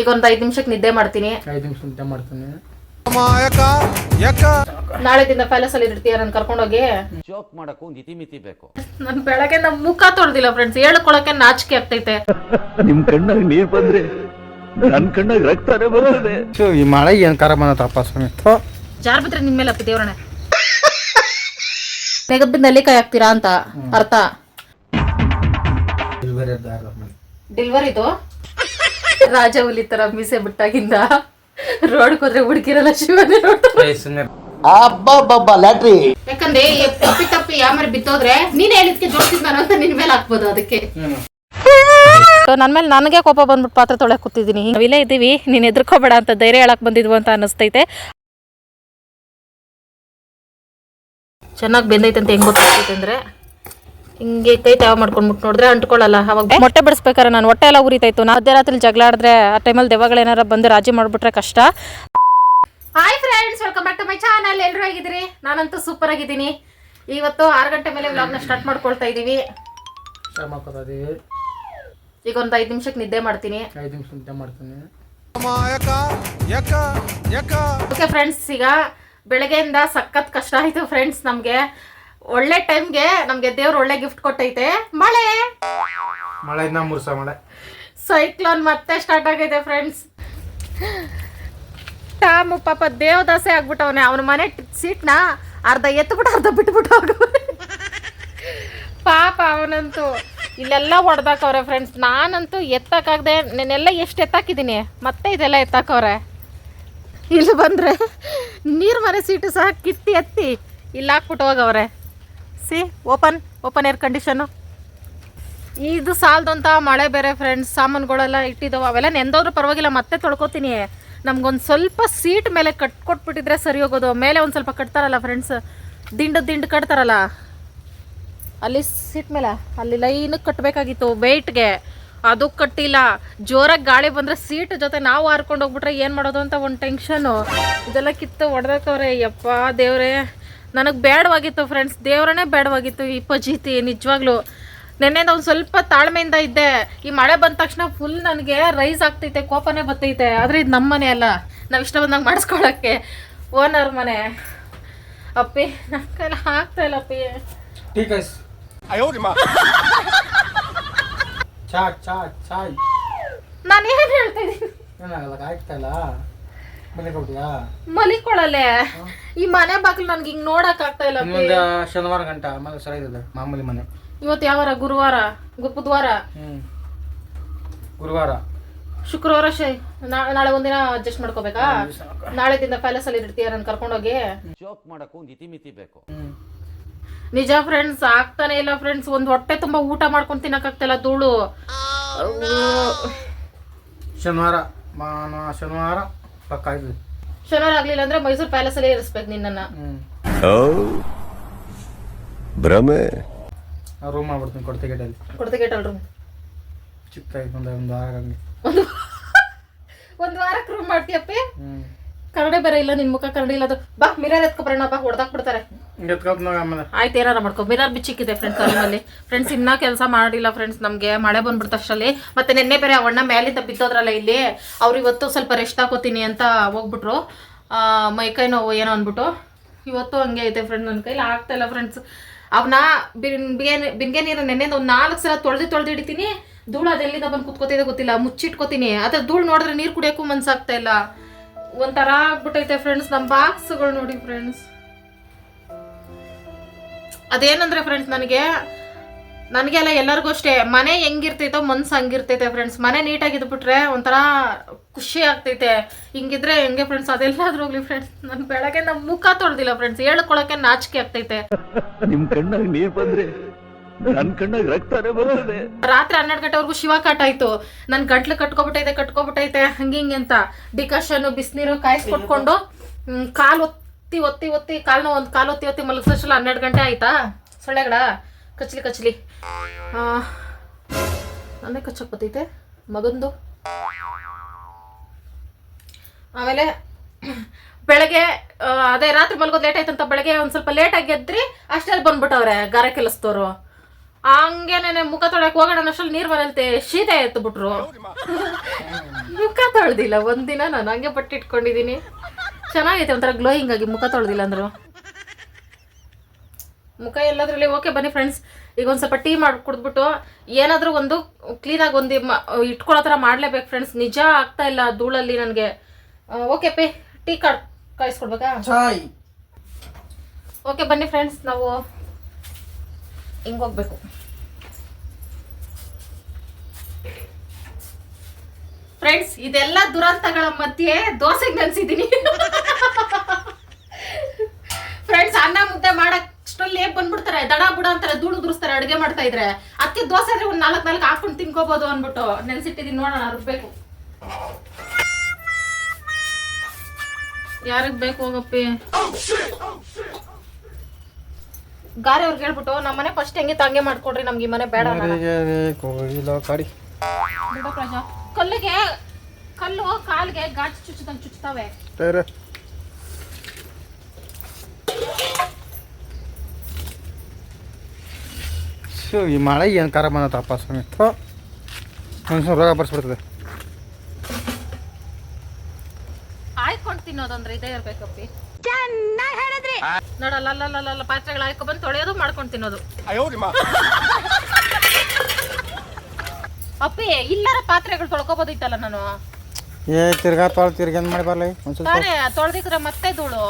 ಈಗ ಒಂದ್ ಐದ್ ನಿಮಿಷಕ್ಕೆ ನಿದ್ದೆ ಮಾಡ್ತೀನಿ. ಐದು ನಿಮಿಷ ನಿದ್ದೆ ಮಾಡ್ತೀನಿ. ನಾಳೆ ದಿನ ಪ್ಯಾಲೇಸ್ ಅಲ್ಲಿ ಇರ್ತೀಯ ನಾನು ಕರ್ಕೊಂಡೋಗಿ ಜೋಕ್ ಮಾಡಕ್ಕೂ ಒಂದು ಇತಿಮಿತಿ ಬೇಕು. ನನ್ ಬೆಳಗ್ಗೆ ನಮ್ ಮುಖ ತೊಳ್ದಿಲ್ಲ ಫ್ರೆಂಡ್ಸ್ ಹೇಳ್ಕೊಳಕ್ಕೆ ನಾಚಿಕೆ ಆಗ್ತೈತೆ. ನಿಮ್ ಕಣ್ಣಾಗ ನೀರ್ ಬಂದ್ರೆ ನನ್ ಕಣ್ಣಾಗ ರಕ್ತನೇ ಬರ್ತದೆ ಈ ಮಳೆ ಏನ್ ಕರ ಬಂದತ್ತಪ್ಪ ಸ್ವಾಮಿ? ಜಾರ್ ಬಿದ್ರೆ ನಿಮ್ ಮೇಲೆ ಅಪ್ಪಿ ದೇವರಣೆ ನೆಗದ್ ಬಿದ್ದು ನೆಲ್ಲಿಕಾಯಿ ಹಾಕ್ತೀರಾ ಅಂತ ಅರ್ಥ. ಡೆಲಿವರಿ ಇದು? ರಾಜ ಹುಲಿ ತರ ಮೀಸೆ ಬಿಟ್ಟಾಗಿಂದ ರೋಡ್ ಹೋದ್ರೆ ಹುಡುಕಿರಲ್ಲ ಶಿವನೇ ನೋಡ್ತಾರೆ. ಯಾಕಂದ್ರೆ ಈ ತಪ್ಪಿ ತಪ್ಪಿ ಯಾಮರ್ ಬಿತ್ತೋದ್ರೆ ನೀನ್ ಹೇಳಿದ್ಕೆ ಜೋಡಿಸಿದ್ ನಾನು ಅಂತ ನಿನ್ ಮೇಲೆ ಹಾಕ್ಬೋದು ಅದಕ್ಕೆ. ನನ್ ಮೇಲೆ ನನಗೆ ಕೋಪ ಬಂದ್ಬಿಟ್ಟು ಪಾತ್ರೆ ತೊಳೆ ಕೂತಿದೀನಿ ನಾವಿಲ್ಲೇ ಇದ್ದೀವಿ ನೀನ್ ಎದ್ರಕೋಬೇಡ ಅಂತ ಧೈರ್ಯ ಹೇಳಕ್ ಬಂದಿದ್ವು ಅಂತ ಅನಿಸ್ತೈತೆ ಚೆನ್ನಾಗಿ ಬೆಂದೈತೆ ಅಂತ ಹೆಂಗ್ ಗೊತ್ತಾಗ್ತೈತೆ ಅಂದ್ರೆ ಹಿಂಗೆ ಕೈ ತಾವ ಮಾಡ್ಕೊಂಡ್ಬಿಟ್ಟು ನೋಡಿದ್ರೆ ಅಂಟ್ಕೊಳ್ಳಲ್ಲ ಅವಾಗ ಮೊಟ್ಟೆ ಬಿಡಿಸ್ಬೇಕಾರೆ ನಾನು ಹೊಟ್ಟೆ ಎಲ್ಲ ಉರಿತಾಯ್ತು ನಾ ಮಧ್ಯರಾತ್ರಿ ಜಗಳ ಆಡಿದ್ರೆ ಆ ಟೈಮಲ್ಲಿ ದೆವ್ವಗಳೇನಾರ ಬಂದು ರಾಜಿ ಮಾಡ್ಬಿಟ್ರೆ ಕಷ್ಟ. Hi friends welcome back to my channel ಎಲ್ಲರೂ ಆಗಿದ್ರಿ ನಾನಂತೂ ಸೂಪರ್ ಆಗಿದ್ದೀನಿ. ಇವತ್ತು ಆರು ಗಂಟೆ ಮೇಲೆ ವ್ಲಾಗ್ನ ಸ್ಟಾರ್ಟ್ ಮಾಡ್ಕೊಳ್ತಾ ಇದ್ದೀವಿ. ಈಗ ಒಂದು ಐದು ನಿಮಿಷಕ್ಕೆ ನಿದ್ದೆ ಮಾಡ್ತೀನಿ. ಐದು ನಿಮಿಷ ನಿದ್ದೆ ಮಾಡ್ತೀನಿ. ಓಕೆ ಫ್ರೆಂಡ್ಸ್ ಈಗ ಬೆಳಗ್ಗೆಯಿಂದ ಸಖತ್ ಕಷ್ಟ ಆಯಿತು ಫ್ರೆಂಡ್ಸ್ ನಮಗೆ. ಒಳ್ಳೆ ಟೈಮ್ಗೆ ನಮಗೆ ದೇವ್ರು ಒಳ್ಳೆ ಗಿಫ್ಟ್ ಕೊಟ್ಟೈತೆ. ಮಳೆ! ಮಳೆ ಇನ್ನ ಮೂರು ಮಳೆ. ಸೈಕ್ಲೋನ್ ಮತ್ತೆ ಸ್ಟಾರ್ಟ್ ಆಗೈತೆ ಫ್ರೆಂಡ್ಸ್ ಟಾಮು ಪಾಪ ದೇವದಾಸೆ ಆಗ್ಬಿಟ್ಟವನೆ. ಅವನ ಮನೆ ಸೀಟ್ನ ಅರ್ಧ ಎತ್ಬಿಟ್ಟು ಅರ್ಧ ಬಿಟ್ಬಿಟ್ಟು ಹೋಗು. ಪಾಪ ಅವನಂತೂ. ಇಲ್ಲೆಲ್ಲ ಹೊಡೆದಾಕವ್ರೆ ಫ್ರೆಂಡ್ಸ್ ನಾನಂತೂ ಎತ್ತಕ್ಕಾಗದೆ ನೆನ್ನೆಲ್ಲ ಎಷ್ಟು ಎತ್ತಾಕಿದ್ದೀನಿ. ಮತ್ತೆ ಇದೆಲ್ಲ ಎತ್ತಾಕವ್ರೆ. ಇಲ್ಲಿ ಬಂದರೆ ನೀರು ಮನೆ ಸೀಟು ಸಹ ಕಿತ್ತಿ ಎತ್ತಿ ಇಲ್ಲಿ ಹಾಕ್ಬಿಟ್ಟು ಹೋಗವ್ರೆ. ಸಿ ಓಪನ್ ಓಪನ್ ಏರ್ ಕಂಡೀಷನು ಇದು ಸಾಲದಂತ ಮಳೆ ಬೇರೆ ಫ್ರೆಂಡ್ಸ್ ಸಾಮಾನುಗಳೆಲ್ಲ ಇಟ್ಟಿದ್ದಾವೆ ಅವೆಲ್ಲ ನೆಂದೋದ್ರೂ ಪರವಾಗಿಲ್ಲ, ಮತ್ತೆ ತೊಳ್ಕೊತೀನಿ. ನಮ್ಗೊಂದು ಸ್ವಲ್ಪ ಸೀಟ್ ಮೇಲೆ ಕಟ್ಕೊಟ್ಬಿಟ್ಟಿದ್ರೆ ಸರಿ ಹೋಗೋದು. ಮೇಲೆ ಒಂದು ಸ್ವಲ್ಪ ಕಟ್ತಾರಲ್ಲ ಫ್ರೆಂಡ್ಸ್ ದಿಂಡು ದಿಂಡು ಕಟ್ತಾರಲ್ಲ. ಅಲ್ಲಿ ಸೀಟ್ ಮೇಲೆ. ಅಲ್ಲಿ ಲೈನಿಗೆ ಕಟ್ಟಬೇಕಾಗಿತ್ತು ವೆಯ್ಟ್ಗೆ ಅದು ಕಟ್ಟಿಲ್ಲ. ಜೋರಾಗಿ ಗಾಳಿ ಬಂದರೆ ಸೀಟ್ ಜೊತೆ ನಾವು ಹಾರ್ಕೊಂಡು ಹೋಗ್ಬಿಟ್ರೆ ಏನು ಮಾಡೋದು ಅಂತ ಒಂದು ಟೆನ್ಷನು ಇದೆಲ್ಲ ಕಿತ್ತು ಹೊಡೆದಕ್ಕವ್ರೆ ಯಪ್ಪ ದೇವ್ರೇ. ನನಗೆ ಬೇಡವಾಗಿತ್ತು ಫ್ರೆಂಡ್ಸ್ ದೇವರನ್ನೇ ಬೇಡವಾಗಿತ್ತು ಈ ಪಜೀತಿ ನಿಜವಾಗ್ಲೂ. ನೆನ್ನೆಯಿಂದ ಒಂದು ಸ್ವಲ್ಪ ತಾಳ್ಮೆಯಿಂದ ಇದ್ದೆ. ಈ ಮಳೆ ಬಂದ ತಕ್ಷಣ ಫುಲ್ ನನಗೆ ರೈಸ್ ಆಗ್ತೈತೆ ಕೋಪನೇ ಬರ್ತೈತೆ. ಆದರೆ ಇದು ನಮ್ಮ ಮನೆ ಅಲ್ಲ. ನಾವು ಇಷ್ಟ ಬಂದಂಗೆ ಮಾಡಿಸ್ಕೊಳಕ್ಕೆ. ಓನರ್ ಮನೆ. ಅಪ್ಪಿ ನನ್ನ ಕೈಲಿ ಆಗ್ತಾ ಇಲ್ಲ ಅಪ್ಪಿ. ನಾನು ಏನು ಹೇಳ್ತಾ ಇದ್ದೀನಿ? ಮಲಿಕೊಳ್ಳಲೆ ಈ ಮನೆ ಬಾಗಿಲು ನನ್ಗೆ ಹಿಂಗ್ ನೋಡಕ್ ಆಗ್ತಾ ಇಲ್ಲ. ಶನಿವಾರ ಗಂಟ ಆಮೇಲೆ ಸರಿಯಾಗಿದೆ ಮಾಮೂಲಿ ಮನೆ. ಇವತ್ತು ಯಾವಾರ ಗುರುವಾರ? ಗು- ಬುಧವಾರ? ಗುರುವಾರ. ಶುಕ್ರವಾರ ಶೈ ನಾ- ನಾಳೆ ಒಂದಿನ ಅಡ್ಜಸ್ಟ್ ಮಾಡ್ಕೋಬೇಕಾ? ನಾಳೆ ದಿನ ಪ್ಯಾಲೇಸ್ ಅಲ್ಲಿ ಇರ್ತೀಯ ನನ್ ಕರ್ಕೊಂಡೋಗಿ? ಜೋಕ್ ಮಾಡಕ್ಕೂ ಒಂದು ಇತಿಮಿತಿ ಬೇಕು. ನಿಜ ಫ್ರೆಂಡ್ಸ್ ಆಗ್ತಾನೆ ಇಲ್ಲ ಫ್ರೆಂಡ್ಸ್ ಒಂದ್ ಹೊಟ್ಟೆ ತುಂಬಾ ಊಟ ಮಾಡ್ಕೊಂಡ್ ತಿನ್ನಕ್ಕಾಗ್ತಿಲ್ಲ ಧೂಳು. ಶನಿವಾರ ಮಾನ ಶನಿವಾರ. ಪಕ್ಕ ಶನಿವಾರ ಆಗ್ಲಿಲ್ಲ ಅಂದ್ರೆ ಮೈಸೂರು ಪ್ಯಾಲೇಸ್ ಅಲ್ಲೇ ಇರಿಸ್ಬೇಕು ನಿನ್ನನ್ನ. ಹ್ಞೂ ಭ್ರಮೆ? ರೂಮ್ ಮಾಡ್ಬಿಡ್ತೀನಿ ಕೊಡ್ತೆ ಗೇಟಲ್ಲಿ ಕೊಡ್ತೆ ಗೇಟ್ ರೂಮ್ ಚಿಕ್ಕ ಒಂದು ಒಂದು ವಾರ ಹಂಗೆ. ಒಂದ್ ವಾರಕ್ಕೆ ರೂಮ್ ಮಾಡ್ತೀಯಪ್ಪಿ? ಕನ್ನಡ ಕರಡೆ ಬೇರೆ ಇಲ್ಲ ನಿನ್ ಮುಖ ಕನ್ನಡ ಇಲ್ಲ ಅದು ಬಾ ಮಿರರ್ ಎತ್ಕೊಬರೋಣ ಬಾ ಹೊಡ್ದಾಕ್ ಬಿಡ್ತಾರೆ ಆಯ್ತು ಏನಾರ ಮಾಡ್ಕೊ. ಮಿರರ್ ಬಿಚ್ಚಿಕ್ಕಿದೆ ಫ್ರೆಂಡ್ಸ್ ಅಲ್ಲಿ. ಫ್ರೆಂಡ್ಸ್ ಇನ್ನ ಕೆಲಸ ಮಾಡಿಲ್ಲ ಫ್ರೆಂಡ್ಸ್ ನಮಗೆ. ಮಳೆ ಬಂದ್ಬಿಡ್ತು ಅಷ್ಟರಲ್ಲಿ. ಮತ್ತೆ ನಿನ್ನೆ ಬೇರೆ ಅವಣ್ಣ ಮೇಲಿಂದ ಬಿದ್ದೋದ್ರಲ್ಲ ಇಲ್ಲಿ. ಅವ್ರು ಇವತ್ತು ಸ್ವಲ್ಪ ರೆಸ್ಟ್ ಹಾಕೋತೀನಿ ಅಂತ ಹೋಗ್ಬಿಟ್ರು. ಮೈಕೈ ನೋವು ಏನೋ ಅಂದ್ಬಿಟ್ಟು. ಇವತ್ತು ಹಂಗೆ ಐತೆ ಫ್ರೆಂಡ್ ನನ್ನ ಕೈಲಿ. ಆಗ್ತಾ ಇಲ್ಲ ಫ್ರೆಂಡ್ಸ್ ಅವನ್ನ ಬಿನ್ಗೆ ಬಿನ್ಗೆ ನೀರು ನೆನ್ನೆದು ಒಂದು ನಾಲ್ಕು ಸಲ ತೊಳೆದು ತೊಳೆದು ಹಿಡಿತೀನಿ. ಧೂಳು ಅದೆಲ್ಲಿಂದ ಬಂದು ಕುತ್ಕೋತಿದೆ ಗೊತ್ತಿಲ್ಲ. ಮುಚ್ಚಿಟ್ಕೋತೀನಿ. ಅದೇ ಧೂಳು ನೋಡಿದ್ರೆ ನೀರು ಕುಡಿಯೋಕ್ಕೂ ಮನ್ಸಾಗ್ತಾ ಇಲ್ಲ. ಒಂಥರ ಆಗ್ಬಿಟ್ಟೈತೆ ಫ್ರೆಂಡ್ಸ್ ನಮ್ಮ ಬಾಕ್ಸ್ಗಳು ನೋಡಿ ಫ್ರೆಂಡ್ಸ್ ಅದೇನಂದ್ರೆ ಫ್ರೆಂಡ್ಸ್ ನನಗೆ ನನಗೆಲ್ಲ ಎಲ್ಲರಿಗೂ ಅಷ್ಟೇ ಮನೆ ಹೆಂಗಿರ್ತೈತೋ ಮನ್ಸು ಹಂಗಿರ್ತೈತೆ ಫ್ರೆಂಡ್ಸ್ ಮನೆ ನೀಟಾಗಿ ಇದ್ಬಿಟ್ರೆ ಒಂಥರ ಖುಷಿ ಆಗ್ತೈತೆ. ಹಿಂಗಿದ್ರೆ ಹೆಂಗೆ ಫ್ರೆಂಡ್ಸ್ ಅದೆಲ್ಲಾದ್ರೂ ಹೋಗ್ಲಿ ಫ್ರೆಂಡ್ಸ್ ನನ್ನ ಬೆಳಗ್ಗೆ ನಮ್ಮ ಮುಖ ತೊಳ್ದಿಲ್ಲ ಫ್ರೆಂಡ್ಸ್ ಹೇಳ್ಕೊಳಕ್ಕೆ ನಾಚಿಕೆ ಆಗ್ತೈತೆ. ನಿಮ್ ಕಣ್ಣಾಗ ನೀರ್ ಬಂದ್ರೆ ನನ್ ಕಣ್ಣಾಗ ರಕ್ತನೇ ಬರ್ತದೆ ರಾತ್ರಿ ಹನ್ನೆರಡು ಗಂಟೆವರೆಗೂ ಶಿವ ಕಾಟ ಆಯ್ತು. ನನ್ ಗಂಟ್ಲು ಕಟ್ಕೊಬಿಟ್ಟೈತೆ ಕಟ್ಕೊಬಿಟ್ಟೈತೆ ಹಂಗೆ ಹಿಂಗೆ ಅಂತ. ಡಿಕಾಷನ್ ಬಿಸಿನೀರು ಕಾಯಿಸ್ಕೊಟ್ಕೊಂಡು ಕಾಲ್ ಒತ್ತಿ ಒತ್ತಿ ಒತ್ತಿ ಕಾಲ್ನ ಒಂದು ಕಾಲು ಒತ್ತಿ ಒತ್ತಿ ಮಲಗಿಸೋಷ್ಟಲ್ಲ ಹನ್ನೆರಡು ಗಂಟೆ ಆಯ್ತಾ? ಸೊಳ್ಳೆಗಡ? ಕಚ್ಲಿ ಕಚ್ಲಿ ನಾನೇ ನನ್ನೇ ಕಚ್ಚಕ್ ಬತ್ತೈತೆ ಮಗಂದು. ಆಮೇಲೆ ಬೆಳಗ್ಗೆ ಅದೇ ರಾತ್ರಿ ಮಲಗೋದು ಲೇಟ್ ಆಯ್ತಂತ ಬೆಳಗ್ಗೆ ಒಂದು ಸ್ವಲ್ಪ ಲೇಟಾಗಿ ಎದ್ರಿ ಅಷ್ಟೇ ಬಂದ್ಬಿಟ್ಟವ್ರೆ ಗಾರೆ ಕೆಲಸದವ್ರು. ಹಂಗೇನೆ ಮುಖ ತೊಳಕ್ ಹೋಗೋಣ ಅಷ್ಟರಲ್ಲಿ ನೀರು ಬರಲ್ತೆ ಶೀತ ಎತ್ತು ಬಿಟ್ರು ಮುಖ ತೊಳ್ದಿಲ್ಲ ತೊಳೆದಿಲ್ಲ ಒಂದಿನ ನಾನು ಹಂಗೆ ಬಟ್ಟೆ ಇಟ್ಕೊಂಡಿದ್ದೀನಿ ಚೆನ್ನಾಗೈತೆ ಒಂಥರ ಗ್ಲೋಯಿಂಗ್ ಆಗಿ ಮುಖ ತೊಳೆದಿಲ್ಲ ಅಂದ್ರು. ಮುಖ ಎಲ್ಲದ್ರಲ್ಲಿ ಓಕೆ ಬನ್ನಿ ಫ್ರೆಂಡ್ಸ್ ಈಗ ಒಂದು ಸ್ವಲ್ಪ ಟೀ ಮಾಡಿ ಕುಡಿದ್ಬಿಟ್ಟು ಏನಾದರೂ ಒಂದು ಕ್ಲೀನಾಗಿ ಒಂದು ಇಟ್ಕೊಳ್ಳೋ ಥರ ಮಾಡಲೇಬೇಕು ಫ್ರೆಂಡ್ಸ್ ನಿಜ ಆಗ್ತಾ ಇಲ್ಲ ಧೂಳಲ್ಲಿ ನನಗೆ. ಓಕೆ ಪೇ ಟೀ ಕಾರ್ಡ್ ಕಳಿಸ್ಕೊಡ್ಬೇಕಾ ಓಕೆ ಬನ್ನಿ ಫ್ರೆಂಡ್ಸ್ ನಾವು ಹಿಂಗೆ ಹೋಗ್ಬೇಕು. ಫ್ರೆಂಡ್ಸ್ ಇದೆಲ್ಲ ದುರಂತಗಳ ಮಧ್ಯೆ ದೋಸೆಗೆ ನೆನೆಸಿದ್ದೀನಿ ಫ್ರೆಂಡ್ಸ್ ಅನ್ನ ಮುದ್ದೆ ಮಾಡಕ್ಷ್ಟರಲ್ಲಿ ಬಂದ್ಬಿಡ್ತಾರೆ? ದಡ ಬುಡ ಅಂತಾರೆ ಧೂಳು ದುರಿಸ್ತಾರೆ ಅಡುಗೆ ಮಾಡ್ತಾ ಇದ್ರೆ. ಅದಕ್ಕೆ ದೋಸೆ ಅಂದ್ರೆ ಒಂದು ನಾಲ್ಕು ನಾಲ್ಕು ಹಾಕೊಂಡು ತಿನ್ಕೋಬಹುದು ಅಂದ್ಬಿಟ್ಟು ನೆನ್ಸಿಟ್ಟಿದ್ದೀನಿ ನೋಡೋಣ ರುಬ್ಬೇಕು ಯಾರಿಗೆ ಬೇಕು ಹೋಗಪ್ಪಿ? ಗಾರೆ ಅವ್ರಿಗೆ ಹೇಳ್ಬಿಟ್ಟು ನಮ್ಮ ಮನೆ ಫಸ್ಟ್ ಹೆಂಗೆ ತಂಗೆ ಮಾಡ್ಕೊಡ್ರಿ ನಮ್ಗೆ ಈ ಮನೆ ಬೇಡ ಅನ್ನೋಣ. ಕಾಡಿ. ಬಿಡು ಪ್ರಜಾ. ಕಲ್ಲಿಗೆ ಕಲ್ಲು ಕಾಲ್ಗೆ ಗಾಜ್ ಚುಚ್ಚದಂಗ್ ಚುಚ್ತಾವೆ ಶೋ ಈ ಮಳೆ ಏನು ಖರಾಬ್ ಬಂದತ್ತಪ್ಪ ಸ್ವಾಮಿ. ಮನುಷ್ಯ ಮನುಷ್ಯನ ರೋಗ ಬರ್ಸ್ಬಿಡ್ತದೆ. ಆಯ್ಕೊಂಡು ತಿನ್ನೋದಂದ್ರೆ ಇದೇ ಇರ್ಬೇಕಪ್ಪಿ. ನೋಡಲ್ಲ ಅಲ್ಲ ಪಾತ್ರೆಗಳು ಆಯ್ಕೊ ಬಂದು ತೊಳೆಯೋದು ಮಾಡ್ಕೊಂಡು ತಿನ್ನೋದು. ಅಪ್ಪಿ ಇಲ್ಲರ ಪಾತ್ರೆಗಳು ತೊಳ್ಕೊಬೋದಿತ್ತಲ್ಲ ನಾನು? ಏ ತಿರ್ಗಾ ತೊಳ್ ತಿರ್ಗಿ ಏನು ಮಾಡಿ ಬರ್ಲಿ? ಒಂದು ಸ್ವಲ್ಪ. ತಾನೇ ತೊಳ್ದಿಕ್ರೆ ಮತ್ತೆ ಧೂಳು.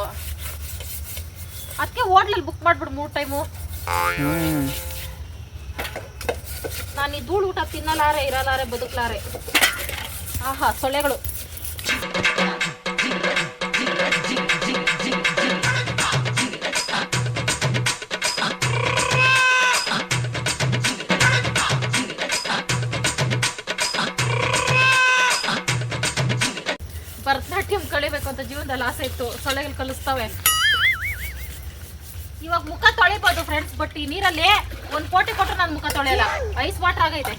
ಅದಕ್ಕೆ ಹೋಟ್ಲಲ್ಲಿ ಬುಕ್ ಮಾಡ್ಬಿಡು ಮೂರು ಟೈಮು ನಾನು ಈ ಧೂಳು ಊಟ ತಿನ್ನಲಾರೆ ಇರಲಾರೆ ಬದುಕಲಾರೆ. ಆಹಾ ಸೊಳ್ಳೆಗಳು. ಆಸೆ ಇತ್ತು ಸೊಳ್ಳೆಗಳು ಕಲಿಸ್ತವೆ. ಇವಾಗ ಮುಖ ತೊಳಿಬೋದು ಫ್ರೆಂಡ್ಸ್ ಬಟ್ ಈ ನೀರಲ್ಲಿ ಒಂದು ಕೋಟಿ ಕೊಟ್ಟರೆ ನಾನು ಮುಖ ತೊಳೆಯಲ್ಲ. ಐಸ್ ವಾಟರ್ ಆಗೈತೆ.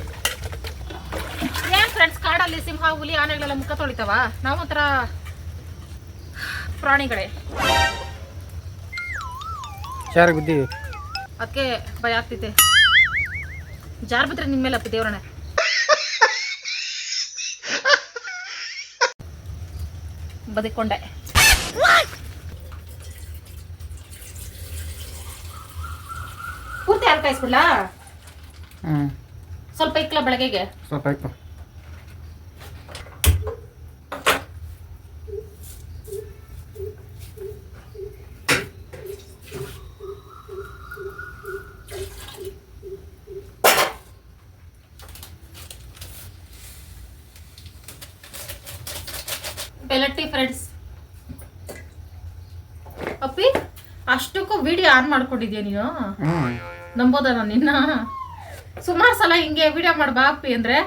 ಏನ್ ಫ್ರೆಂಡ್ಸ್ ಕಾಡಲ್ಲಿ ಸಿಂಹ ಹುಲಿ ಆನೆಗಳೆಲ್ಲ ಮುಖ ತೊಳಿತಾವ? ನಾವು ಒಂಥರ ಪ್ರಾಣಿಗಳೇ ಅದಕ್ಕೆ ಭಯ ಆಗ್ತಿದೆ. ಜಾರ್ ಬಿದ್ರೆ ನಿಮ್ಮ ಮೇಲೆ ಅಪ್ಪ ದೇವ್ರನೆ. ಬದುಕೊಂಡೆ ಪೂರ್ತಿ ಹಾಲು ಕಾಯಿಸ್ಬಿಡ್ಲಾ? ಹ್ಞೂ ಸ್ವಲ್ಪ ಇಕ್ಲ ಬೆಳಗ್ಗೆಗೆ. ಸ್ವಲ್ಪ ಆಯ್ತು ಬೆಲಟ್ಟಿ ಫ್ರೆಂಡ್ಸ್ ಅಪ್ಪಿ ಅಷ್ಟಕ್ಕೂ ವಿಡಿಯೋ ಆನ್ ಮಾಡ್ಕೊಂಡಿದ್ಯಾ ನೀನು? ನಂಬೋದಾ ನಂಬೋದ ನಾನು ನಿನ್ನ? ಸುಮಾರು ಸಲ ಹಿಂಗೆ ವಿಡಿಯೋ ಮಾಡ್ಬಾ ಅಪ್ಪಿ ಅಂದ್ರೆ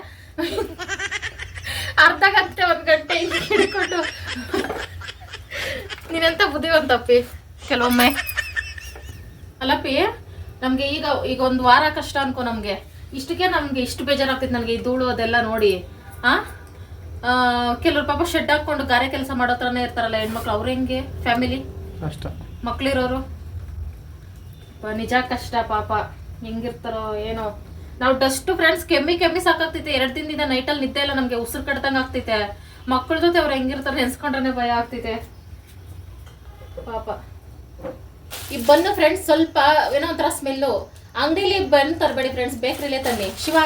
ಅರ್ಧ ಗಂಟೆ ಒಂದ್ ಗಂಟೆ ಹಿಂಗೆ ಹಿಡ್ಕೊಂಡು. ನೀನೆಂತ ಬುದ್ಧಿವಂತ ಅಪ್ಪಿ ಕೆಲವೊಮ್ಮೆ. ಅಲ್ಲಪ್ಪಿ ನಮ್ಗೆ ಈಗ ಈಗ ಒಂದು ವಾರ ಕಷ್ಟ ಅನ್ಕೋ ನಮ್ಗೆ. ಇಷ್ಟಕ್ಕೆ ನಮ್ಗೆ ಇಷ್ಟು ಬೇಜಾರಾಗ್ತೈತೆ ನನಗೆ ಈ ಧೂಳು ಅದೆಲ್ಲ ನೋಡಿ. ಆ? ಕೆಲವ್ರು ಪಾಪ ಶೆಡ್ ಹಾಕೊಂಡು ಗಾರೆ ಕೆಲಸ ಮಾಡೋ ಥರನೇ ಇರ್ತಾರಲ್ಲ ಹೆಣ್ಮಕ್ಳು ಅವ್ರು ಹೆಂಗೆ? ಫ್ಯಾಮಿಲಿ ಅಷ್ಟ. ಮಕ್ಳಿರೋರು? ನಿಜ ಕಷ್ಟ ಪಾಪ. ಹೆಂಗಿರ್ತಾರೋ ಏನೋ. ನಾವು ಡಸ್ಟ್ ಫ್ರೆಂಡ್ಸ್ ಕೆಮ್ಮಿ ಕೆಮ್ಮಿ ಸಾಕಾಗ್ತೈತೆ ಎರಡು ದಿನದಿಂದ ನೈಟಲ್ಲಿ ನಿದ್ದೆ ಇಲ್ಲ, ನಮಗೆ ಉಸಿರು ಕಟ್ದಂಗೆ ಆಗ್ತೈತೆ ಮಕ್ಕಳ ಜೊತೆ ಅವ್ರು ಹೆಂಗಿರ್ತಾರೆ ನೆನ್ಸ್ಕೊಂಡ್ರೆ ಭಯ ಆಗ್ತೈತೆ ಪಾಪ. ಈ ಬಂದು ಫ್ರೆಂಡ್ಸ್ ಸ್ವಲ್ಪ ಏನೋ ಒಂಥರ ಸ್ಮೆಲ್ಲು ಅಂಗಡಿಲಿ ಬನ್ ತರಬೇಡಿ ಫ್ರೆಂಡ್ಸ್ ಬೇಕ್ರಿಲೇ ತನ್ನಿ. ಶಿವ,